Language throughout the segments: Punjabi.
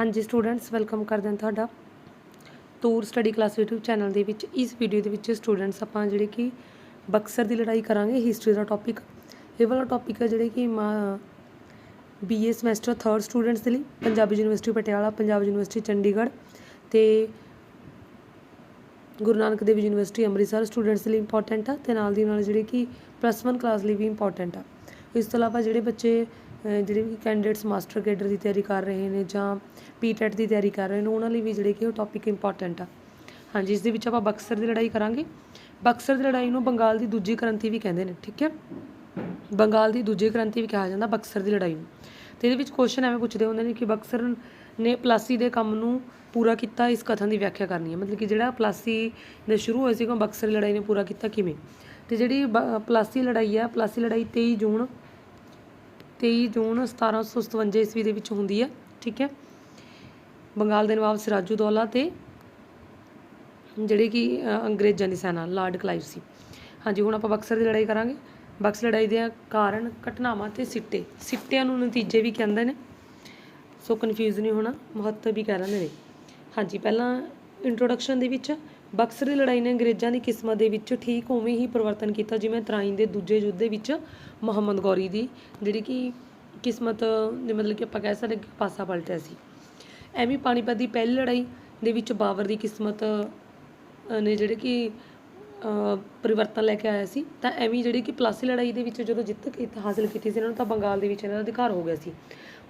ਹਾਂਜੀ ਸਟੂਡੈਂਟਸ ਵੈਲਕਮ ਕਰਦੇ ਹਾਂ ਤੁਹਾਡਾ Toor study class YouTube channel ਦੇ ਵਿੱਚ। ਇਸ ਵੀਡੀਓ ਦੇ ਵਿੱਚ ਸਟੂਡੈਂਟਸ ਆਪਾਂ ਜਿਹੜੇ ਕਿ ਬਕਸਰ ਦੀ ਲੜਾਈ ਕਰਾਂਗੇ ਹਿਸਟਰੀ ਦਾ ਟੌਪਿਕ ਇਹ ਵਾਲਾ ਟੌਪਿਕ ਹੈ ਜਿਹੜੇ ਕਿ ਬੀਏ ਸਮੈਸਟਰ 3rd ਸਟੂਡੈਂਟਸ ਦੇ ਲਈ, ਪੰਜਾਬੀ ਯੂਨੀਵਰਸਿਟੀ ਪਟਿਆਲਾ, ਪੰਜਾਬ ਯੂਨੀਵਰਸਿਟੀ ਚੰਡੀਗੜ੍ਹ ਤੇ ਗੁਰੂ ਨਾਨਕ ਦੇਵ ਯੂਨੀਵਰਸਿਟੀ ਅੰਮ੍ਰਿਤਸਰ ਸਟੂਡੈਂਟਸ ਲਈ ਇੰਪੋਰਟੈਂਟ ਆ ਤੇ ਨਾਲ ਦੀ ਨਾਲ ਜਿਹੜੇ ਕਿ ਪਲੱਸ 1 ਕਲਾਸ ਲਈ ਵੀ ਇੰਪੋਰਟੈਂਟ ਆ। ਇਸ ਤੋਂ ਇਲਾਵਾ ਜਿਹੜੇ ਬੱਚੇ ਜਿਹੜੇ ਵੀ ਕੈਂਡੀਡੇਟਸ ਮਾਸਟਰ ਕੇਡਰ ਦੀ ਤਿਆਰੀ ਕਰ ਰਹੇ ਨੇ ਜਾਂ ਪੀਟੈਟ ਦੀ ਤਿਆਰੀ ਕਰ ਰਹੇ ਨੇ, ਉਹਨਾਂ ਲਈ ਵੀ ਜਿਹੜੇ ਕਿ ਉਹ ਟੌਪਿਕ ਇੰਪੋਰਟੈਂਟ ਆ। ਹਾਂਜੀ, ਇਸ ਦੇ ਵਿੱਚ ਆਪਾਂ ਬਕਸਰ ਦੀ ਲੜਾਈ ਕਰਾਂਗੇ। ਬਕਸਰ ਦੀ ਲੜਾਈ ਨੂੰ ਬੰਗਾਲ ਦੀ ਦੂਜੀ ਕ੍ਰਾਂਤੀ ਵੀ ਕਹਿੰਦੇ ਨੇ, ਠੀਕ ਹੈ? ਬੰਗਾਲ ਦੀ ਦੂਜੀ ਕ੍ਰਾਂਤੀ ਵੀ ਕਿਹਾ ਜਾਂਦਾ ਬਕਸਰ ਦੀ ਲੜਾਈ ਨੂੰ। ਤੇ ਇਹਦੇ ਵਿੱਚ ਕੁਐਸਚਨ ਐਵੇਂ ਪੁੱਛਦੇ ਹੁੰਦੇ ਨੇ ਕਿ ਬਕਸਰ ਨੇ ਪਲਾਸੀ ਦੇ ਕੰਮ ਨੂੰ ਪੂਰਾ ਕੀਤਾ, ਇਸ ਕਥਨ ਦੀ ਵਿਆਖਿਆ ਕਰਨੀ ਹੈ। ਮਤਲਬ ਕਿ ਜਿਹੜਾ ਪਲਾਸੀ ਦੇ ਸ਼ੁਰੂ ਹੋਇਆ ਸੀ ਕਿ ਬਕਸਰ ਦੀ ਲੜਾਈ ਨੇ ਪੂਰਾ ਕੀਤਾ ਕਿਵੇਂ? ਤੇ ਜਿਹੜੀ ਬ- ਪਲਾਸੀ ਲੜਾਈ ਹੈ ਪਲਾਸੀ ਲੜਾਈ 23 ਜੂਨ 23 ਜੂਨ 1757 ਈਸਵੀ ਦੇ ਵਿੱਚ ਹੁੰਦੀ ਹੈ ਠੀਕ ਹੈ? ਬੰਗਾਲ ਦੇ ਨਵਾਬ ਸਿਰਾਜੂ ਦੌਲਾ ਤੇ ਜਿਹੜੇ ਕਿ ਅੰਗਰੇਜ਼ਾਂ ਦੀ ਸੈਨਾ, ਲਾਰਡ ਕਲਾਈਵ ਸੀ। ਹਾਂਜੀ, ਹੁਣ ਆਪਾਂ ਬਕਸਰ ਦੀ ਲੜਾਈ ਕਰਾਂਗੇ। ਬਕਸਰ ਲੜਾਈ ਦੇ ਕਾਰਨ ਘਟਨਾਵਾਂ ਤੇ ਸਿੱਟੇ। ਸਿੱਟਿਆਂ ਨੂੰ ਨਤੀਜੇ ਵੀ ਕਹਿੰਦੇ ਨੇ। ਸੋ ਕਨਫਿਊਜ਼ ਨਹੀਂ ਹੋਣਾ, ਮਹੱਤਵ ਵੀ ਕਹਿ ਲੈਂਦੇ ਨੇ। ਹਾਂਜੀ, ਪਹਿਲਾਂ ਇੰਟਰੋਡਕਸ਼ਨ ਦੇ ਵਿੱਚ ਬਕਸਰ ਦੀ ਲੜਾਈ ਨੇ ਅੰਗਰੇਜ਼ਾਂ ਦੀ ਕਿਸਮਤ ਦੇ ਵਿੱਚ ਠੀਕ ਉਵੇਂ ਹੀ ਪਰਿਵਰਤਨ ਕੀਤਾ, ਜਿਵੇਂ ਤਰਾਈਨ ਦੇ ਦੂਜੇ ਯੁੱਧ ਦੇ ਵਿੱਚ ਮੁਹੰਮਦ ਗੌਰੀ ਦੀ, ਜਿਹੜੀ ਕਿ ਕਿਸਮਤ ਦੇ ਮਤਲਬ ਕਿ ਆਪਾਂ ਕਹਿ ਸਕਦੇ ਕਿ ਪਾਸਾ ਪਲਟਿਆ ਸੀ। ਐਵੇਂ ਪਾਣੀਪਤ ਦੀ ਪਹਿਲੀ ਲੜਾਈ ਦੇ ਵਿੱਚ ਬਾਬਰ ਦੀ ਕਿਸਮਤ ਨੇ ਜਿਹੜੇ ਕਿ ਪਰਿਵਰਤਨ ਲੈ ਕੇ ਆਇਆ ਸੀ, ਤਾਂ ਐਵੇਂ ਜਿਹੜੀ ਕਿ ਪਲਾਸੀ ਲੜਾਈ ਦੇ ਵਿੱਚ ਜਦੋਂ ਜਿੱਤ ਕੀ- ਹਾਸਲ ਕੀਤੀ ਸੀ, ਇਹਨਾਂ ਨੂੰ ਤਾਂ ਬੰਗਾਲ ਦੇ ਵਿੱਚ ਇਹਨਾਂ ਦਾ ਅਧਿਕਾਰ ਹੋ ਗਿਆ ਸੀ।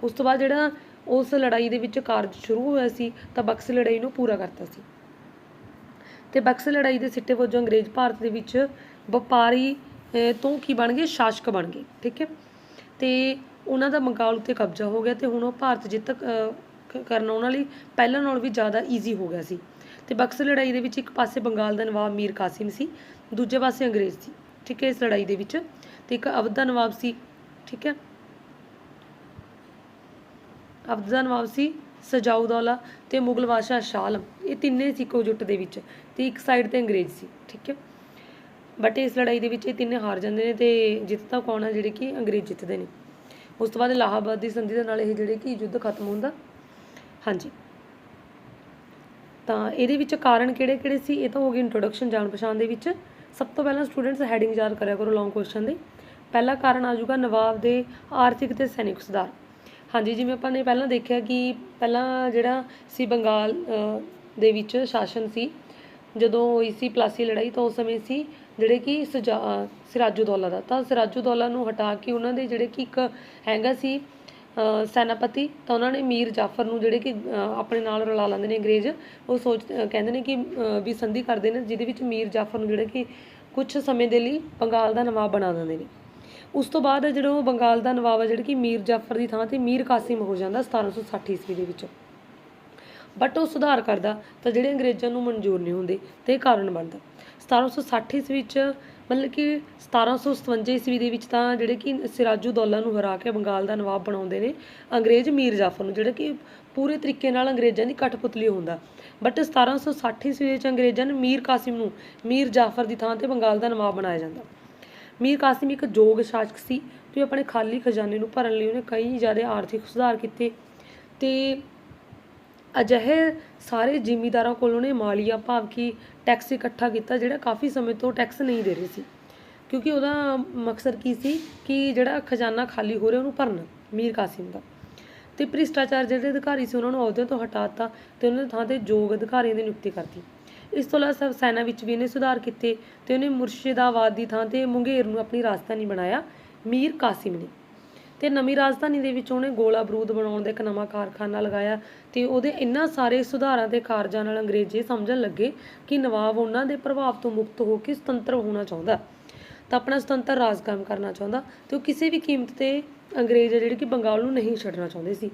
ਉਸ ਤੋਂ ਬਾਅਦ ਜਿਹੜਾ ਉਸ ਲੜਾਈ ਦੇ ਵਿੱਚ ਕਾਰਜ ਸ਼ੁਰੂ ਹੋਇਆ ਸੀ, ਤਾਂ ਬਕਸ ਲੜਾਈ ਨੂੰ ਪੂਰਾ ਕਰਤਾ ਸੀ। ਤੇ ਬਕਸਰ ਲੜਾਈ ਦੇ ਸਿੱਟੇ ਵਜੋਂ ਅੰਗਰੇਜ਼ ਭਾਰਤ ਦੇ ਵਿੱਚ ਵਪਾਰੀ ਤੋਂ ਕੀ ਬਣ ਗਏ? ਸ਼ਾਸਕ ਬਣ ਗਏ, ਠੀਕ ਹੈ? ਤੇ ਉਹਨਾਂ ਦਾ ਬੰਗਾਲ ਉੱਤੇ ਕਬਜ਼ਾ ਹੋ ਗਿਆ ਤੇ ਹੁਣ ਉਹ ਭਾਰਤ ਜਿੱਤ ਕਰਨਾ ਉਹਨਾਂ ਲਈ ਪਹਿਲਾਂ ਨਾਲੋਂ ਵੀ ਜ਼ਿਆਦਾ ਈਜ਼ੀ ਹੋ ਗਿਆ ਸੀ। ਤੇ ਬਕਸਰ ਲੜਾਈ ਦੇ ਵਿੱਚ ਇੱਕ ਪਾਸੇ ਬੰਗਾਲ ਦਾ ਨਵਾਬ ਮੀਰ ਕਾਸਿਮ ਸੀ, ਦੂਜੇ ਪਾਸੇ ਅੰਗਰੇਜ਼ ਸੀ, ਠੀਕ ਹੈ ਇਸ ਲੜਾਈ ਦੇ ਵਿੱਚ? ਤੇ ਇੱਕ ਅਵਧ ਦਾ ਨਵਾਬ ਸੀ, ਠੀਕ ਹੈ? ਅਬਦ ਦਾ ਨਵਾਬ ਸੀ ਸਜਾਉਦੌਲਾ ਤੇ ਮੁਗਲ ਬਾਦਸ਼ਾਹ ਸ਼ਾਲਮ ਇਹ ਤਿੰਨੇ ਸੀ ਜੁੱਟ ਦੇ ਵਿੱਚ। ਤੇ ਇੱਕ ਸਾਈਡ ਤੇ ਅੰਗਰੇਜ਼ ਸੀ, ਠੀਕ ਹੈ। ਬਟ ਇਸ ਲੜਾਈ ਦੇ ਵਿੱਚ ਇਹ ਤਿੰਨੇ ਹਾਰ ਜਾਂਦੇ ਨੇ ਤੇ ਜਿੱਤਦਾ ਕੌਣ ਆ ਜਿਹੜੇ ਕਿ ਅੰਗਰੇਜ਼ ਜਿੱਤਦੇ ਨੇ। ਉਸ ਤੋਂ ਬਾਅਦ ਇਲਾਹਾਬਾਦ ਦੀ ਸੰਧੀ ਦੇ ਨਾਲ ਇਹ ਜਿਹੜੇ ਕਿ ਯੁੱਧ ਖਤਮ ਹੁੰਦਾ ਹਾਂਜੀ। ਤਾਂ ਇਹਦੇ ਵਿੱਚ ਕਾਰਨ ਕਿਹੜੇ ਕਿਹੜੇ ਸੀ? ਇਹ ਤਾਂ ਹੋ ਗਈ ਇੰਟਰੋਡਕਸ਼ਨ ਜਾਣ ਪਛਾਣ ਦੇ ਵਿੱਚ। ਸਭ ਤੋਂ ਪਹਿਲਾਂ ਸਟੂਡੈਂਟਸ ਹੈਡਿੰਗ ਯਾਦ ਕਰਿਆ ਕਰੋ ਲੌਂਗ ਕੁਐਸਚਨ ਦੇ। ਪਹਿਲਾ ਕਾਰਨ ਆ ਜਾਊਗਾ ਨਵਾਬ ਦੇ ਆਰਥਿਕ ਤੇ ਸੈਨਿਕ ਸੁਧਾਰ। ਹਾਂਜੀ, ਜਿਵੇਂ ਆਪਾਂ ਨੇ ਪਹਿਲਾਂ ਦੇਖਿਆ ਕਿ ਪਹਿਲਾਂ ਜਿਹੜਾ ਸੀ ਬੰਗਾਲ ਦੇ ਵਿੱਚ ਸ਼ਾਸਨ ਸੀ ਜਦੋਂ ਹੋਈ ਸੀ ਪਲਾਸੀ ਲੜਾਈ ਤਾਂ ਉਸ ਸਮੇਂ ਸੀ ਜਿਹੜੇ ਕਿ ਸਜਾ ਅ, ਸਿਰਾਜੂ ਦੌਲਾ ਦਾ। ਤਾਂ ਸਿਰਾਜੂ ਦੌਲਾ ਨੂੰ ਹਟਾ ਕੇ ਉਹਨਾਂ ਦੇ ਜਿਹੜੇ ਕਿ ਇੱਕ ਹੈਗਾ ਸੀ ਸੈਨਾਪਤੀ ਤਾਂ ਉਹਨਾਂ ਨੇ ਮੀਰ ਜਾਫਰ ਨੂੰ ਜਿਹੜੇ ਕਿ ਆਪਣੇ ਨਾਲ ਰਲਾ ਲੈਂਦੇ ਨੇ ਅੰਗਰੇਜ਼ ਉਹ ਸੋਚ ਕਹਿੰਦੇ ਨੇ ਕਿ ਵੀ ਸੰਧੀ ਕਰਦੇ ਨੇ ਜਿਹਦੇ ਵਿੱਚ ਮੀਰ ਜਾਫਰ ਨੂੰ ਜਿਹੜੇ ਕਿ ਕੁਝ ਸਮੇਂ ਦੇ ਲਈ ਬੰਗਾਲ ਦਾ ਨਵਾਬ ਬਣਾ ਦਿੰਦੇ ਨੇ। ਉਸ ਤੋਂ ਬਾਅਦ ਜਿਹੜਾ ਉਹ ਬੰਗਾਲ ਦਾ ਨਵਾਬ ਹੈ ਜਿਹੜਾ ਕਿ ਮੀਰ ਜਾਫਰ ਦੀ ਥਾਂ ਤੇ ਮੀਰ ਕਾਸਿਮ ਹੋ ਜਾਂਦਾ 1760 ਈਸਵੀ ਦੇ ਵਿੱਚ। ਬਟ ਉਹ ਸੁਧਾਰ ਕਰਦਾ ਤਾਂ ਜਿਹੜੇ ਅੰਗਰੇਜ਼ਾਂ ਨੂੰ ਮਨਜ਼ੂਰ ਨਹੀਂ ਹੁੰਦੇ ਤੇ ਇਹ ਕਾਰਨ ਬਣਦਾ। 1760 ਈਸਵੀ ਵਿੱਚ ਮਤਲਬ ਕਿ 1757 ਈਸਵੀ ਦੇ ਵਿੱਚ ਤਾਂ ਜਿਹੜੇ ਕਿ ਸਿਰਾਜੂ ਦੌਲਾ ਨੂੰ ਹਰਾ ਕੇ ਬੰਗਾਲ ਦਾ ਨਵਾਬ ਬਣਾਉਂਦੇ ਨੇ ਅੰਗਰੇਜ਼ ਮੀਰ ਜਾਫਰ ਨੂੰ, ਜਿਹੜਾ ਕਿ ਪੂਰੇ ਤਰੀਕੇ ਨਾਲ ਅੰਗਰੇਜ਼ਾਂ ਦੀ ਕਠਪੁਤਲੀ ਹੁੰਦਾ। ਬਟ 1760 ਈਸਵੀ ਵਿੱਚ ਅੰਗਰੇਜ਼ਾਂ ਨੇ ਮੀਰ ਕਾਸਿਮ ਨੂੰ ਮੀਰ ਜਾਫਰ ਦੀ ਥਾਂ ਤੇ ਬੰਗਾਲ ਦਾ ਨਵਾਬ ਬਣਾਇਆ ਜਾਂਦਾ। ਮੀਰ ਕਾਸਿਮ ਇੱਕ ਯੋਗ ਸ਼ਾਸਕ ਸੀ ਤੇ ਆਪਣੇ ਖਾਲੀ ਖਜ਼ਾਨੇ ਨੂੰ ਭਰਨ ਲਈ ਉਹਨੇ ਕਈ ਜ਼ਿਆਦਾ ਆਰਥਿਕ ਸੁਧਾਰ ਕੀਤੇ ਤੇ ਅਜਿਹੇ ਸਾਰੇ ਜ਼ਿਮੀਂਦਾਰਾਂ ਕੋਲੋਂ ਨੇ ਮਾਲੀਆ ਭਾਵ ਕਿ ਟੈਕਸ ਇਕੱਠਾ ਕੀਤਾ, ਜਿਹੜਾ ਕਾਫੀ ਸਮੇਂ ਤੋਂ ਟੈਕਸ ਨਹੀਂ ਦੇ ਰਹੇ ਸੀ। ਕਿਉਂਕਿ ਉਹਦਾ ਮਕਸਦ ਕੀ ਸੀ ਕਿ ਜਿਹੜਾ ਖਜ਼ਾਨਾ ਖਾਲੀ ਹੋ ਰਿਹਾ ਉਹਨੂੰ ਭਰਨਾ, ਮੀਰ ਕਾਸਿਮ ਦਾ। ਤੇ ਭ੍ਰਿਸ਼ਟਾਚਾਰ ਜਿਹੜੇ ਅਧਿਕਾਰੀ ਸੀ ਉਹਨਾਂ ਨੂੰ ਅਹੁਦਿਆਂ ਤੋਂ ਹਟਾਤਾ ਤੇ ਉਹਨਾਂ ਦੀ ਥਾਂ ਤੇ ਯੋਗ ਅਧਿਕਾਰੀਆਂ ਦੀ ਨਿਯੁਕਤੀ ਕਰਤੀ। ਇਸ ਤੋਂ ਇਲਾਵਾ ਸਭ ਸੈਨਾ ਵਿੱਚ ਵੀ ਇਹਨੇ ਸੁਧਾਰ ਕੀਤੇ ਤੇ ਉਹਨੇ ਮੁਰਸ਼ਿਦਾਬਾਦ ਦੀ ਥਾਂ ਤੇ ਮੁੰਗੇਰ ਨੂੰ ਆਪਣੀ ਰਾਜਧਾਨੀ ਬਣਾਇਆ, ਮੀਰ ਕਾਸਿਮ ਨੇ। ਤੇ ਨਵੀਂ ਰਾਜਧਾਨੀ ਦੇ ਵਿੱਚ ਉਹਨੇ ਗੋਲਾ ਬਰੂਦ ਬਣਾਉਣ ਦਾ ਇੱਕ ਨਵਾਂ ਕਾਰਖਾਨਾ ਲਗਾਇਆ ਤੇ ਉਹਦੇ ਇੰਨਾ ਸਾਰੇ ਸੁਧਾਰਾਂ ਤੇ ਕਾਰਜਾਂ ਨਾਲ ਅੰਗਰੇਜ਼ ਇਹ ਸਮਝਣ ਲੱਗੇ ਕਿ ਨਵਾਬ ਉਹਨਾਂ ਦੇ ਪ੍ਰਭਾਵ ਤੋਂ ਮੁਕਤ ਹੋ ਕੇ ਸੁਤੰਤਰ ਹੋਣਾ ਚਾਹੁੰਦਾ। ਤਾਂ ਆਪਣਾ ਸੁਤੰਤਰ ਰਾਜ ਕਾਇਮ ਕਰਨਾ ਚਾਹੁੰਦਾ ਤੇ ਉਹ ਕਿਸੇ ਵੀ ਕੀਮਤ ਤੇ ਅੰਗਰੇਜ਼ ਜਿਹੜੇ ਕਿ ਬੰਗਾਲ ਨੂੰ ਨਹੀਂ ਛੱਡਣਾ ਚਾਹੁੰਦੇ ਸੀ।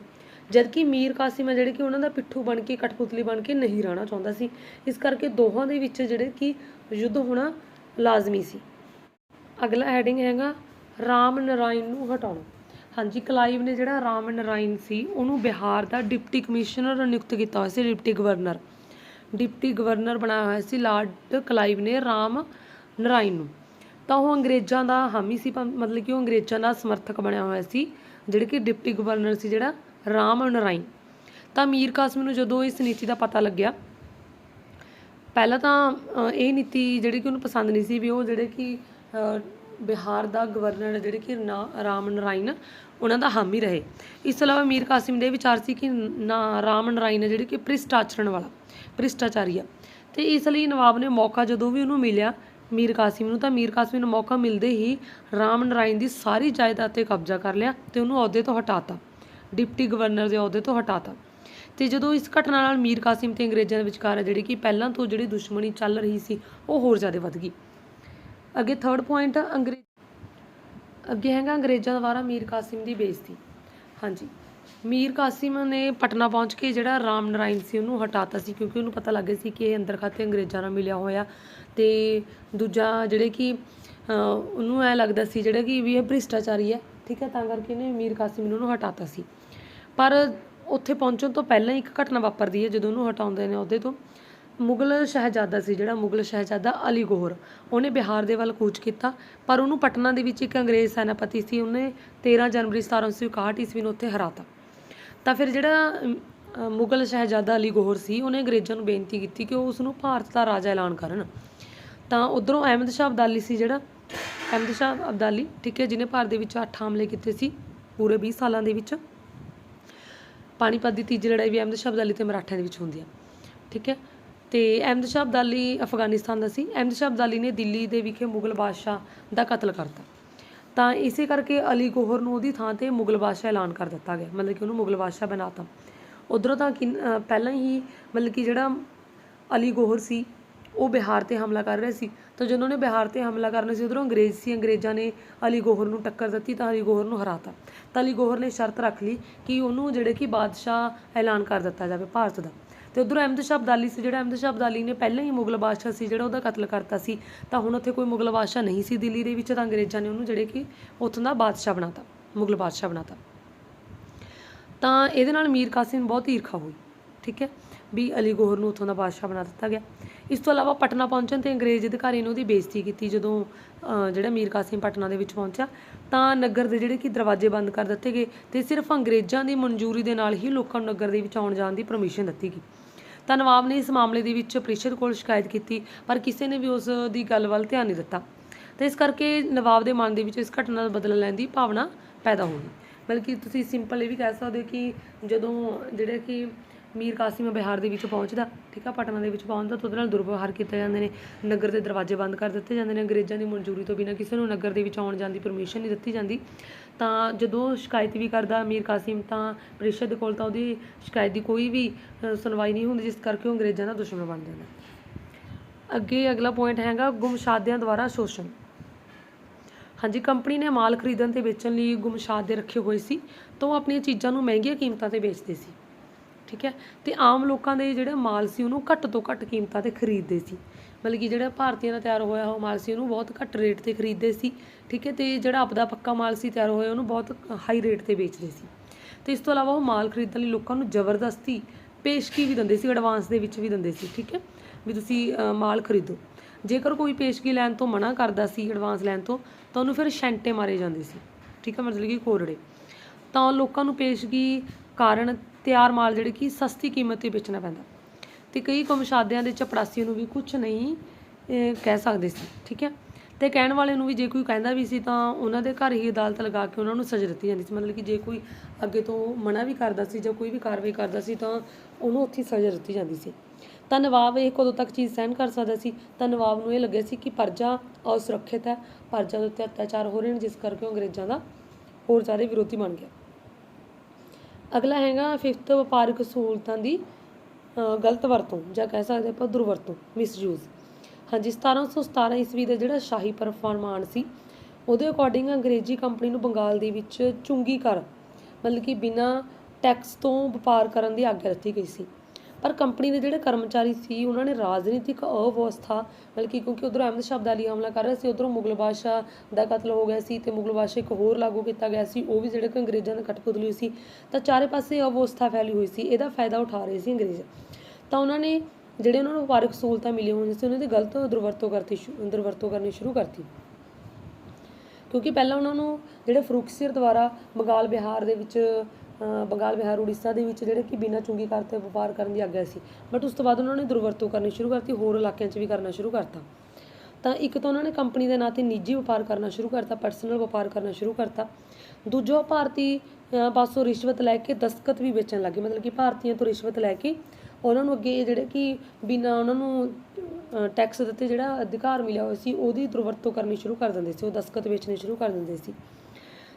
ਜਦਕਿ ਮੀਰ ਕਾਸਿਮ ਹੈ ਜਿਹੜੇ ਕਿ ਉਹਨਾਂ ਦਾ ਪਿੱਠੂ ਬਣ ਕੇ, ਕਠਪੁਤਲੀ ਬਣ ਕੇ ਨਹੀਂ ਰਹਿਣਾ ਚਾਹੁੰਦਾ ਸੀ। ਇਸ ਕਰਕੇ ਦੋਹਾਂ ਦੇ ਵਿੱਚ ਜਿਹੜੇ ਕਿ ਯੁੱਧ ਹੋਣਾ ਲਾਜ਼ਮੀ ਸੀ। ਅਗਲਾ ਹੈਡਿੰਗ ਹੈਗਾ, ਰਾਮ ਨਰਾਇਣ ਨੂੰ ਹਟਾਉਣਾ। ਹਾਂਜੀ, ਕਲਾਈਵ ਨੇ ਜਿਹੜਾ ਰਾਮ ਨਰਾਇਣ ਸੀ, ਉਹਨੂੰ ਬਿਹਾਰ ਦਾ ਡਿਪਟੀ ਕਮਿਸ਼ਨਰ ਨਿਯੁਕਤ ਕੀਤਾ ਹੋਇਆ ਸੀ, ਡਿਪਟੀ ਗਵਰਨਰ। ਡਿਪਟੀ ਗਵਰਨਰ ਬਣਾਇਆ ਹੋਇਆ ਸੀ, ਲਾਰਡ ਕਲਾਈਵ ਨੇ ਰਾਮ ਨਰਾਇਣ ਨੂੰ। ਤਾਂ ਉਹ ਅੰਗਰੇਜ਼ਾਂ ਦਾ ਹਾਮੀ ਸੀ ਮਤਲਬ ਕਿ ਉਹ ਅੰਗਰੇਜ਼ਾਂ ਦਾ ਸਮਰਥਕ ਬਣਿਆ ਹੋਇਆ ਸੀ, ਜਿਹੜੇ ਕਿ ਡਿਪਟੀ ਗਵਰਨਰ ਸੀ ਜਿਹੜਾ ਰਾਮ ਨਰਾਇਣ ਤਾਂ ਮੀਰ ਕਾਸਿਮ ਨੂੰ ਜਦੋਂ ਇਸ ਨੀਤੀ ਦਾ ਪਤਾ ਲੱਗਿਆ, ਪਹਿਲਾਂ ਤਾਂ ਇਹ ਨੀਤੀ ਜਿਹੜੀ ਕਿ ਉਹਨੂੰ ਪਸੰਦ ਨਹੀਂ ਸੀ ਵੀ ਉਹ ਜਿਹੜੇ ਕਿ ਬਿਹਾਰ ਦਾ ਗਵਰਨਰ ਜਿਹੜੇ ਕਿ ਨਾ ਰਾਮ ਨਰਾਇਣ, ਉਹਨਾਂ ਦਾ ਹਾਮੀ ਰਹੇ। ਇਸ ਤੋਂ ਇਲਾਵਾ ਮੀਰ ਕਾਸਿਮ ਦੇ ਵਿਚਾਰ ਸੀ ਕਿ ਨਾ ਰਾਮ ਨਰਾਇਣ ਜਿਹੜੇ ਕਿ ਭ੍ਰਿਸ਼ਟ ਆਚਰਣ ਵਾਲਾ, ਭ੍ਰਿਸ਼ਟਾਚਾਰੀ ਆ। ਤੇ ਇਸ ਲਈ ਨਵਾਬ ਨੇ ਮੌਕਾ ਜਦੋਂ ਵੀ ਉਹਨੂੰ ਮਿਲਿਆ ਮੀਰ ਕਾਸਿਮ ਨੂੰ ਤਾਂ ਮੀਰ ਕਾਸਿਮ ਨੂੰ ਮੌਕਾ ਮਿਲਦੇ ਹੀ ਰਾਮ ਨਰਾਇਣ ਦੀ ਸਾਰੀ ਜਾਇਦਾਦ ਤੇ ਕਬਜ਼ਾ ਕਰ ਲਿਆ ਤੇ ਉਹਨੂੰ ਅਹੁਦੇ ਤੋਂ ਹਟਾਤਾ। ਡਿਪਟੀ ਗਵਰਨਰ ਦੇ ਅਹੁਦੇ ਤੋਂ ਹਟਾਤਾ। ਤੇ ਜਦੋਂ ਇਸ ਘਟਨਾ ਨਾਲ ਮੀਰ ਕਾਸਿਮ ਤੇ ਅੰਗਰੇਜ਼ਾਂ ਦੇ ਵਿਚਕਾਰ ਜਿਹੜੀ ਕਿ ਪਹਿਲਾਂ ਤੋਂ ਜਿਹੜੀ ਦੁਸ਼ਮਣੀ ਚੱਲ ਰਹੀ ਸੀ, ਉਹ ਹੋਰ ਜ਼ਿਆਦਾ ਵੱਧ ਗਈ। ਅੱਗੇ ਥਰਡ ਪੁਆਇੰਟ ਅੰਗਰੇਜ਼ ਅੱਗੇ ਹੈਗਾ ਅੰਗਰੇਜ਼ਾਂ ਦੁਆਰਾ ਮੀਰ ਕਾਸਿਮ ਦੀ ਬੇਇੱਜ਼ਤੀ। ਹਾਂਜੀ। ਮੀਰ ਕਾਸਿਮ ਨੇ ਪਟਨਾ ਪਹੁੰਚ ਕੇ ਜਿਹੜਾ ਰਾਮ ਨਰਾਇਣ ਸੀ ਉਹਨੂੰ ਹਟਾਤਾ ਸੀ ਕਿਉਂਕਿ ਉਹਨੂੰ ਪਤਾ ਲੱਗ ਗਿਆ ਸੀ ਕਿ ਇਹ ਅੰਦਰ ਖਾਤੇ ਅੰਗਰੇਜ਼ਾਂ ਨਾਲ ਮਿਲਿਆ ਹੋਇਆ। ਤੇ ਦੂਜਾ ਜਿਹੜੇ ਕਿ ਉਹਨੂੰ ਐ ਲੱਗਦਾ ਸੀ ਜਿਹੜਾ ਕਿ ਵੀ ਇਹ ਭ੍ਰਿਸ਼ਟਾਚਾਰੀ ਹੈ, ਠੀਕ ਹੈ, ਤਾਂ ਕਰਕੇ ਇਹਨੇ ਮੀਰ ਕਾਸਿਮ ਨੂੰ ਉਹਨੂੰ ਹਟਾਤਾ ਸੀ। ਪਰ ਉੱਥੇ ਪਹੁੰਚਣ ਤੋਂ ਪਹਿਲਾਂ ਹੀ ਇੱਕ ਘਟਨਾ ਵਾਪਰਦੀ ਹੈ ਜਦੋਂ ਉਹਨੂੰ ਹਟਾਉਂਦੇ ਨੇ ਉਹਦੇ ਤੋਂ। ਮੁਗਲ ਸ਼ਹਿਜ਼ਾਦਾ ਸੀ ਜਿਹੜਾ ਮੁਗਲ ਸ਼ਹਿਜ਼ਾਦਾ ਅਲੀ ਗੋਹਰ। ਉਹਨੇ ਬਿਹਾਰ ਦੇ ਵੱਲ ਕੂਚ ਕੀਤਾ, ਪਰ ਉਹਨੂੰ ਪਟਨਾ ਦੇ ਵਿੱਚ ਇੱਕ ਅੰਗਰੇਜ਼ ਸੈਨਾਪਤੀ ਸੀ। ਉਹਨੇ 13 ਜਨਵਰੀ 1761 ਈਸਵੀ ਨੂੰ ਉੱਥੇ ਹਰਾਤਾ। ਤਾਂ ਫਿਰ ਜਿਹੜਾ ਮੁਗਲ ਸ਼ਹਿਜ਼ਾਦਾ ਅਲੀ ਗੋਹਰ ਸੀ, ਉਹਨੇ ਅੰਗਰੇਜ਼ਾਂ ਨੂੰ ਬੇਨਤੀ ਕੀਤੀ ਕਿ ਉਹ ਉਸ ਨੂੰ ਭਾਰਤ ਦਾ ਰਾਜਾ ਐਲਾਨ ਕਰਨ। ਤਾਂ ਉਧਰੋਂ ਅਹਿਮਦ ਸ਼ਾਹ ਅਬਦਾਲੀ ਸੀ ਜਿਹੜਾ, ਅਹਿਮਦ ਸ਼ਾਹ ਅਬਦਾਲੀ, ਠੀਕ ਹੈ, ਜਿਹਨੇ ਭਾਰਤ ਦੇ ਵਿੱਚ 8 ਹਮਲੇ ਕੀਤੇ ਸੀ ਪੂਰੇ 20 ਸਾਲਾਂ ਦੇ ਵਿੱਚ। ਪਾਣੀਪਤ ਦੀ ਤੀਜੀ ਲੜਾਈ ਵੀ ਅਹਿਮਦ ਸ਼ਾਹ ਅਬਦਾਲੀ ਤੇ ਮਰਾਠਿਆਂ ਦੇ ਵਿੱਚ ਹੁੰਦੀ ਆ, ਠੀਕ ਹੈ। ਤੇ ਅਹਿਮਦ ਸ਼ਾਹ ਅਬਦਾਲੀ ਅਫਗਾਨਿਸਤਾਨ ਦਾ ਸੀ। ਅਹਿਮਦ ਸ਼ਾਹ ਅਬਦਾਲੀ ਨੇ ਦਿੱਲੀ ਦੇ ਵਿਖੇ ਮੁਗਲ ਬਾਦਸ਼ਾਹ ਦਾ ਕਤਲ ਕਰਤਾ ਤਾਂ ਇਸੇ ਕਰਕੇ ਅਲੀ ਗੋਹਰ ਨੂੰ ਉਹਦੀ ਥਾਂ ਤੇ ਮੁਗਲ ਬਾਦਸ਼ਾਹ ਐਲਾਨ ਕਰ ਦਿੱਤਾ ਗਿਆ। ਮਤਲਬ ਕਿ ਉਹਨੂੰ ਮੁਗਲ ਬਾਦਸ਼ਾਹ ਬਣਾਤਾ। ਉਧਰੋਂ ਤਾਂ ਕਿੰਨ- ਪਹਿਲਾਂ ਹੀ ਮਤਲਬ ਕਿ ਜਿਹੜਾ ਅਲੀ ਗੋਹਰ ਸੀ, ਉਹ ਬਿਹਾਰ ਤੇ ਹਮਲਾ ਕਰ ਰਿਹਾ ਸੀ। ਤਾਂ ਜਦੋਂ ਉਹਨੇ ਬਿਹਾਰ ਤੇ ਹਮਲਾ ਕਰਨਾ ਸੀ, ਉਧਰੋਂ ਅੰਗਰੇਜ਼ ਸੀ। ਅੰਗਰੇਜ਼ਾਂ ਨੇ ਅਲੀ ਗੋਹਰ ਨੂੰ ਟੱਕਰ ਦਿੱਤੀ ਤਾਂ ਅਲੀ ਗੋਹਰ ਨੂੰ ਹਰਾਤਾ। ਤਾਂ ਅਲੀ ਗੋਹਰ ਨੇ ਸ਼ਰਤ ਰੱਖ ਲਈ ਕਿ ਉਹਨੂੰ ਜਿਹੜੇ ਕਿ ਬਾਦਸ਼ਾਹ ਐਲਾਨ ਕਰ ਦਿੱਤਾ ਜਾਵੇ ਭਾਰਤ ਦਾ। ਤੇ ਉਧਰੋਂ ਅਹਿਮਦ ਸ਼ਾਹ ਅਬਦਾਲੀ ਸੀ, ਜਿਹੜਾ ਅਹਿਮਦ ਸ਼ਾਹ ਅਬਦਾਲੀ ਨੇ ਪਹਿਲਾਂ ਹੀ ਮੁਗਲ ਬਾਦਸ਼ਾਹ ਸੀ, ਜਿਹੜਾ ਉਹਦਾ ਕਤਲ ਕਰਤਾ ਸੀ, ਤਾਂ ਹੁਣ ਉੱਥੇ ਕੋਈ ਮੁਗਲ ਬਾਦਸ਼ਾਹ ਨਹੀਂ ਸੀ ਦਿੱਲੀ ਦੇ ਵਿੱਚ, ਤਾਂ ਅੰਗਰੇਜ਼ਾਂ ਨੇ ਉਹਨੂੰ ਜਿਹੜੇ ਕਿ ਉੱਥੋਂ ਦਾ ਬਾਦਸ਼ਾਹ ਬਣਾਤਾ, ਮੁਗਲ ਬਾਦਸ਼ਾਹ ਬਣਾਤਾ। ਤਾਂ ਇਹਦੇ ਨਾਲ ਮੀਰ ਕਾਸਿਮ ਬਹੁਤ ਈਰਖਾ ਹੋਈ, ਠੀਕ ਹੈ, ਵੀ ਅਲੀ ਗੋਹਰ ਨੂੰ ਉੱਥੋਂ ਦਾ ਬਾਦਸ਼ਾਹ ਬਣਾ ਦਿੱਤਾ ਗਿਆ। ਇਸ ਤੋਂ ਇਲਾਵਾ ਪਟਨਾ ਪਹੁੰਚਣ ਤੇ ਅੰਗਰੇਜ਼ ਅਧਿਕਾਰੀ ਨੇ ਉਹਦੀ ਬੇਇੱਜ਼ਤੀ ਕੀਤੀ ਜਦੋਂ ਜਿਹੜਾ ਮੀਰ ਕਾਸਿਮ ਪਟਨਾ ਦੇ ਵਿੱਚ ਪਹੁੰਚਿਆ, ਤਾਂ ਨਗਰ ਦੇ ਜਿਹੜੇ ਕਿ ਦਰਵਾਜ਼ੇ ਬੰਦ ਕਰ ਦਿੱਤੇ ਗਏ ਤੇ ਸਿਰਫ ਅੰਗਰੇਜ਼ਾਂ ਦੀ ਮਨਜ਼ੂਰੀ ਦੇ ਨਾਲ ਹੀ ਲੋਕਾਂ ਨੂੰ ਨਗਰ ਦੇ ਵਿੱਚ ਆਉਣ ਜਾਣ ਦੀ ਪਰਮਿਸ਼ਨ ਦਿੱਤੀ ਗਈ। ਤਾਂ ਨਵਾਬ ਨੇ ਇਸ ਮਾਮਲੇ ਦੇ ਵਿੱਚ ਪ੍ਰੀਸ਼ਦ ਕੋਲ ਸ਼ਿਕਾਇਤ ਕੀਤੀ, ਪਰ ਕਿਸੇ ਨੇ ਵੀ ਉਸ ਦੀ ਗੱਲ ਵੱਲ ਧਿਆਨ ਨਹੀਂ ਦਿੱਤਾ। ਤੇ ਇਸ ਕਰਕੇ ਨਵਾਬ ਦੇ ਮਨ ਦੇ ਵਿੱਚ ਇਸ ਘਟਨਾ ਦਾ ਬਦਲਾ ਲੈਣ ਦੀ ਭਾਵਨਾ ਪੈਦਾ ਹੋ ਗਈ ਬਲਕਿ ਤੁਸੀਂ ਸਿੰਪਲ ਇਹ ਵੀ ਕਹਿ ਸਕਦੇ ਹੋ ਕਿ ਜਦੋਂ ਜਿਹੜੇ ਕਿ ਮੀਰ ਕਾਸਿਮ ਬਿਹਾਰ ਦੇ ਵਿੱਚ ਪਹੁੰਚਦਾ, ਠੀਕ ਆ, ਪਟਨਾ ਦੇ ਵਿੱਚ ਪਹੁੰਚਦਾ, ਤਾਂ ਉਹਦੇ ਨਾਲ ਦੁਰਵਿਵਹਾਰ ਕੀਤੇ ਜਾਂਦੇ ਨੇ। ਨਗਰ ਦੇ ਦਰਵਾਜ਼ੇ ਬੰਦ ਕਰ ਦਿੱਤੇ ਜਾਂਦੇ ਨੇ। ਅੰਗਰੇਜ਼ਾਂ ਦੀ ਮਨਜ਼ੂਰੀ ਤੋਂ ਬਿਨਾਂ ਕਿਸੇ ਨੂੰ ਨਗਰ ਦੇ ਵਿੱਚ ਆਉਣ ਜਾਣ ਦੀ ਪਰਮਿਸ਼ਨ ਨਹੀਂ ਦਿੱਤੀ ਜਾਂਦੀ। ਤਾਂ ਜਦੋਂ ਸ਼ਿਕਾਇਤ ਵੀ ਕਰਦਾ ਅਮੀਰ ਕਾਸਿਮ ਤਾਂ ਪ੍ਰੀਸ਼ਦ ਕੋਲ ਤਾਂ ਉਹਦੀ ਸ਼ਿਕਾਇਤ ਦੀ ਕੋਈ ਵੀ ਸੁਣਵਾਈ ਨਹੀਂ ਹੁੰਦੀ, ਜਿਸ ਕਰਕੇ ਉਹ ਅੰਗਰੇਜ਼ਾਂ ਦਾ ਦੁਸ਼ਮਣ ਬਣ ਜਾਂਦਾ। ਅੱਗੇ ਅਗਲਾ ਪੁਆਇੰਟ ਹੈਗਾ ਗੁੰਮਸ਼ਾਦਿਆਂ ਦੁਆਰਾ ਸ਼ੋਸ਼ਣ। ਹਾਂਜੀ, ਕੰਪਨੀ ਨੇ ਮਾਲ ਖਰੀਦਣ ਤੇ ਵੇਚਣ ਲਈ ਗੁੰਮਸ਼ਾਦੇ ਰੱਖੇ ਹੋਏ ਸੀ, ਤਾਂ ਉਹ ਆਪਣੀਆਂ ਚੀਜ਼ਾਂ ਨੂੰ ਮਹਿੰਗੀਆਂ ਕੀਮਤਾਂ ਤੇ ਵੇਚਦੇ ਸੀ। ਠੀਕ ਹੈ? ਤੇ ਆਮ ਲੋਕਾਂ ਦੇ ਜਿਹੜੇ ਮਾਲ ਸੀ, ਉਹਨੂੰ ਘੱਟ ਤੋਂ ਘੱਟ ਕੀਮਤਾਂ ਤੇ ਖਰੀਦਦੇ ਸੀ। ਮਤਲਬ ਕਿ ਜਿਹੜਾ ਭਾਰਤੀਆਂ ਦਾ ਤਿਆਰ ਹੋਇਆ ਉਹ ਮਾਲ ਸੀ, ਉਹਨੂੰ ਬਹੁਤ ਘੱਟ ਰੇਟ ਤੇ ਖਰੀਦਦੇ ਸੀ, ਠੀਕ ਹੈ? ਤੇ ਜਿਹੜਾ ਆਪਦਾ ਪੱਕਾ ਮਾਲ ਸੀ, ਤਿਆਰ ਹੋਇਆ, ਉਹਨੂੰ ਬਹੁਤ ਹਾਈ ਰੇਟ ਤੇ ਵੇਚਦੇ ਸੀ। ਤੇ ਇਸ ਤੋਂ ਇਲਾਵਾ ਉਹ ਮਾਲ ਖਰੀਦਣ ਲਈ ਲੋਕਾਂ ਨੂੰ ਜ਼ਬਰਦਸਤੀ ਪੇਸ਼ਗੀ ਵੀ ਦਿੰਦੇ ਸੀ ਐਡਵਾਂਸ ਦੇ ਵਿੱਚ ਵੀ ਦਿੰਦੇ ਸੀ, ਠੀਕ ਹੈ? ਵੀ ਤੁਸੀਂ ਮਾਲ ਖਰੀਦੋ। ਜੇਕਰ ਕੋਈ ਪੇਸ਼ਗੀ ਲੈਣ ਤੋਂ ਮਨਾ ਕਰਦਾ ਸੀ ਐਡਵਾਂਸ ਲੈਣ ਤੋਂ, ਤਾਂ ਉਹਨੂੰ ਫਿਰ ਛੈਂਟੇ ਮਾਰੇ ਜਾਂਦੇ ਸੀ, ਠੀਕ ਹੈ? ਮਤਲਬ ਕਿ ਕੋਰੜੇ ਤਾਂ ਲੋਕਾਂ ਨੂੰ ਪੇਸ਼ਗੀ ਕਾਰਨ ਤਿਆਰ ਮਾਲ ਜਿਹੜੇ ਕਿ ਸਸਤੀ ਕੀਮਤ ਤੇ ਵੇਚਣਾ ਪੈਂਦਾ। ਤੇ ਕਈ ਕਮਸ਼ਾਦਿਆਂ ਦੇ ਚਪੜਾਸੀ ਨੂੰ ਵੀ ਕੁਝ ਨਹੀਂ ਕਹਿ ਸਕਦੇ ਸੀ, ਠੀਕ ਹੈ? ਤੇ ਕਹਿਣ ਵਾਲੇ ਨੂੰ ਵੀ ਜੇ ਕੋਈ ਕਹਿੰਦਾ ਵੀ ਸੀ ਤਾਂ ਉਹਨਾਂ ਦੇ ਘਰ ਹੀ ਅਦਾਲਤ ਲਗਾ ਕੇ ਉਹਨਾਂ ਨੂੰ ਸਜ਼ਾ ਦਿੱਤੀ ਜਾਂਦੀ ਸੀ। ਮਤਲਬ ਕਿ ਜੇ ਕੋਈ ਅੱਗੇ ਤੋਂ ਮਨਾ ਵੀ ਕਰਦਾ ਸੀ ਜਾਂ ਕੋਈ ਵੀ ਕਾਰਵਾਈ ਕਰਦਾ ਸੀ ਤਾਂ ਉਹਨੂੰ ਉੱਥੇ ਸਜ਼ਾ ਦਿੱਤੀ ਜਾਂਦੀ ਸੀ। ਤਾਂ ਨਵਾਬ ਇਹ ਕਦੋਂ ਤੱਕ ਚੀਜ਼ ਸਹਿਣ ਕਰ ਸਕਦਾ ਸੀ? ਤਾਂ ਨਵਾਬ ਨੂੰ ਇਹ ਲੱਗਿਆ ਸੀ ਕਿ ਪਰਜਾ ਅਸੁਰੱਖਿਅਤ ਹੈ, ਪਰਜਾ ਦੇ ਉੱਤੇ ਅਤਿਆਚਾਰ ਹੋ ਰਹੇ ਨੇ, ਜਿਸ ਕਰਕੇ ਉਹ ਅੰਗਰੇਜ਼ਾਂ ਦਾ ਹੋਰ ਜ਼ਿਆਦਾ ਵਿਰੋਧੀ ਬਣ ਗਿਆ। ਅਗਲਾ ਹੈਗਾ ਫਿਫਥ ਵਪਾਰਕ ਸਹੂਲਤਾਂ ਦੀ ਗਲਤ ਵਰਤੋਂ ਜਾਂ ਕਹਿ ਸਕਦੇ ਆਪਾਂ ਦੁਰਵਰਤੋਂ ਮਿਸਯੂਜ਼ ਹਾਂਜੀ 1717 ਈਸਵੀ ਦਾ ਜਿਹੜਾ ਸ਼ਾਹੀ ਪਰਫਰਮਾਨ ਸੀ, ਉਹਦੇ ਅਕੋਰਡਿੰਗ ਅੰਗਰੇਜ਼ੀ ਕੰਪਨੀ ਨੂੰ ਬੰਗਾਲ ਦੇ ਵਿੱਚ ਚੁੰਗੀ ਕਰ ਮਤਲਬ ਕਿ ਬਿਨਾਂ ਟੈਕਸ ਤੋਂ ਵਪਾਰ ਕਰਨ ਦੀ ਆਗਿਆ ਦਿੱਤੀ ਗਈ ਸੀ। ਪਰ ਕੰਪਨੀ ਦੇ ਜਿਹੜੇ ਕਰਮਚਾਰੀ ਸੀ, ਉਹਨਾਂ ਨੇ ਰਾਜਨੀਤਿਕ ਅਵਸਥਾ, ਬਲਕਿ ਕਿਉਂਕਿ ਉਧਰੋਂ ਅਹਿਮਦ ਸ਼ਾਹ ਅਬਦਾਲੀ ਹਮਲਾ ਕਰ ਰਿਹਾ ਸੀ, ਉਧਰੋਂ ਮੁਗਲ ਬਾਦਸ਼ਾਹ ਦਾ ਕਤਲ ਹੋ ਗਿਆ ਸੀ ਤੇ ਮੁਗਲ ਬਾਦਸ਼ਾਹ ਇੱਕ ਹੋਰ ਲਾਗੂ ਕੀਤਾ ਗਿਆ ਸੀ, ਉਹ ਵੀ ਜਿਹੜੇ ਕਿ ਅੰਗਰੇਜ਼ਾਂ ਦੇ ਕਠਪੁਤਲੀ ਸੀ। ਤਾਂ ਚਾਰੇ ਪਾਸੇ ਅਵਸਥਾ ਫੈਲੀ ਹੋਈ ਸੀ, ਇਹਦਾ ਫਾਇਦਾ ਉਠਾ ਰਹੇ ਸੀ ਅੰਗਰੇਜ਼। ਤਾਂ ਉਹਨਾਂ ਨੇ ਜਿਹੜੇ ਉਹਨਾਂ ਨੂੰ ਵਪਾਰਕ ਸਹੂਲਤਾਂ ਮਿਲੀਆਂ ਹੋਈਆਂ ਸੀ, ਉਹਨਾਂ ਦੀ ਗਲਤ ਦੁਰਵਰਤੋਂ ਕਰਤੀ ਸ਼ੁ- ਦੁਰਵਰਤੋਂ ਕਰਨੀ ਸ਼ੁਰੂ ਕਰਤੀ। ਕਿਉਂਕਿ ਪਹਿਲਾਂ ਉਹਨਾਂ ਨੂੰ ਜਿਹੜੇ ਫਰੂਕਸੀਰ ਦੁਆਰਾ ਬੰਗਾਲ, ਬਿਹਾਰ ਦੇ ਵਿੱਚ ਬੰਗਾਲ, ਬਿਹਾਰ, ਉੜੀਸਾ ਦੇ ਵਿੱਚ ਜਿਹੜੇ ਕਿ ਬਿਨਾਂ ਚੁੰਗੀ ਕਰ ਤੇ ਵਪਾਰ ਕਰਨ ਦੀ ਆਗਿਆ ਸੀ। ਬਟ ਉਸ ਤੋਂ ਬਾਅਦ ਉਹਨਾਂ ਨੇ ਦੁਰਵਰਤੋਂ ਕਰਨੀ ਸ਼ੁਰੂ ਕਰਤੀ, ਹੋਰ ਇਲਾਕਿਆਂ 'ਚ ਵੀ ਕਰਨਾ ਸ਼ੁਰੂ ਕਰਤਾ। ਤਾਂ ਇੱਕ ਤਾਂ ਉਹਨਾਂ ਨੇ ਕੰਪਨੀ ਦੇ ਨਾਂ ਤੇ ਨਿੱਜੀ ਵਪਾਰ ਕਰਨਾ ਸ਼ੁਰੂ ਕਰਤਾ ਪਰਸਨਲ ਵਪਾਰ ਕਰਨਾ ਸ਼ੁਰੂ ਕਰਤਾ। ਦੂਜਾ ਭਾਰਤੀ ਪਾਸੋਂ ਰਿਸ਼ਵਤ ਲੈ ਕੇ ਦਸਤਖਤ ਵੀ ਵੇਚਣ ਲੱਗੇ ਮਤਲਬ ਕਿ ਭਾਰਤੀਆਂ ਤੋਂ ਰਿਸ਼ਵਤ ਲੈ ਕੇ ਉਹਨਾਂ ਨੂੰ ਅੱਗੇ ਜਿਹੜੇ ਕਿ ਬਿਨਾਂ ਉਹਨਾਂ ਨੂੰ ਟੈਕਸ ਦਿੱਤੇ ਜਿਹੜਾ ਅਧਿਕਾਰ ਮਿਲਿਆ ਹੋਇਆ ਸੀ, ਉਹਦੀ ਦੁਰਵਰਤੋਂ ਕਰਨੀ ਸ਼ੁਰੂ ਕਰ ਦਿੰਦੇ ਸੀ, ਉਹ ਦਸਤਖਤ ਵੇਚਣੇ ਸ਼ੁਰੂ ਕਰ ਦਿੰਦੇ ਸੀ।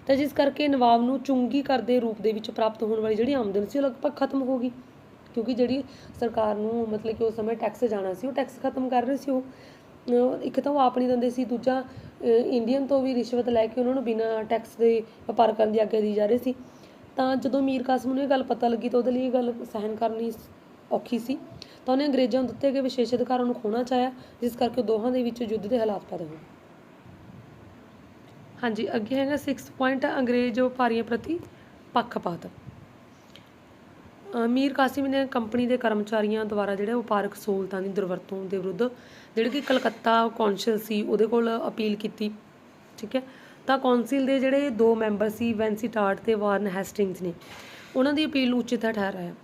ਤਾਂ ਜਿਸ ਕਰਕੇ ਨਵਾਬ ਨੂੰ ਚੁੰਗੀ ਕਰ ਦੇ ਰੂਪ ਦੇ ਵਿੱਚ ਪ੍ਰਾਪਤ ਹੋਣ ਵਾਲੀ ਜਿਹੜੀ ਆਮਦਨ ਸੀ ਉਹ ਲਗਭਗ ਖਤਮ ਹੋ ਗਈ। ਕਿਉਂਕਿ ਜਿਹੜੀ ਸਰਕਾਰ ਨੂੰ ਮਤਲਬ ਕਿ ਉਸ ਸਮੇਂ ਟੈਕਸ ਜਾਣਾ ਸੀ, ਉਹ ਟੈਕਸ ਖਤਮ ਕਰ ਰਹੇ ਸੀ ਉਹ। ਇੱਕ ਤਾਂ ਉਹ ਆਪ ਨਹੀਂ ਦਿੰਦੇ ਸੀ, ਦੂਜਾ ਇੰਡੀਅਨ ਤੋਂ ਵੀ ਰਿਸ਼ਵਤ ਲੈ ਕੇ ਉਹਨਾਂ ਨੂੰ ਬਿਨਾਂ ਟੈਕਸ ਦੇ ਵਪਾਰ ਕਰਨ ਦੀ ਆਗਿਆ ਦੀ ਜਾ ਰਹੀ ਸੀ। ਤਾਂ ਜਦੋਂ ਮੀਰ ਕਾਸਮ ਨੂੰ ਇਹ ਗੱਲ ਪਤਾ ਲੱਗੀ ਤਾਂ ਉਹਦੇ ਲਈ ਇਹ ਗੱਲ ਸਹਿਨ ਕਰਨੀ ਔਖੀ ਸੀ। ਤਾਂ ਉਹਨੇ ਅੰਗਰੇਜ਼ਾਂ ਨੂੰ ਦਿੱਤੇ ਗਏ ਵਿਸ਼ੇਸ਼ ਅਧਿਕਾਰਾਂ ਨੂੰ ਖੋਣਾ ਚਾਹਿਆ, ਜਿਸ ਕਰਕੇ ਦੋਹਾਂ ਦੇ ਵਿੱਚ ਯੁੱਧ ਦੇ ਹਾਲਾਤ ਪੈਦਾ ਹੋਏ। ਹਾਂਜੀ, ਅੱਗੇ ਹੈਗਾ 6 ਪੁਆਇੰਟ ਅੰਗਰੇਜ਼ ਵਪਾਰੀਆਂ ਪ੍ਰਤੀ ਪੱਖਪਾਤ। ਮੀਰ ਕਾਸਿਮ ਨੇ ਕੰਪਨੀ ਦੇ ਕਰਮਚਾਰੀਆਂ ਦੁਆਰਾ ਜਿਹੜੇ ਵਪਾਰਕ ਸਹੂਲਤਾਂ ਦੀ ਦੁਰਵਰਤੋਂ ਦੇ ਵਿਰੁੱਧ ਜਿਹੜੇ ਕਿ ਕਲਕੱਤਾ ਕੌਂਸਲ ਸੀ, ਉਹਦੇ ਕੋਲ ਅਪੀਲ ਕੀਤੀ, ਠੀਕ ਹੈ? ਤਾਂ ਕੌਂਸਲ ਦੇ ਜਿਹੜੇ ਦੋ ਮੈਂਬਰ ਸੀ, ਵੈਂਸੀ ਟਾਰਟ ਤੇ ਵਾਰਨ ਹੈਸਟਿੰਗਸ ਨੇ, ਉਹਨਾਂ ਦੀ ਅਪੀਲ ਨੂੰ ਉਚਿਤ ਠਹਿਰਾਇਆ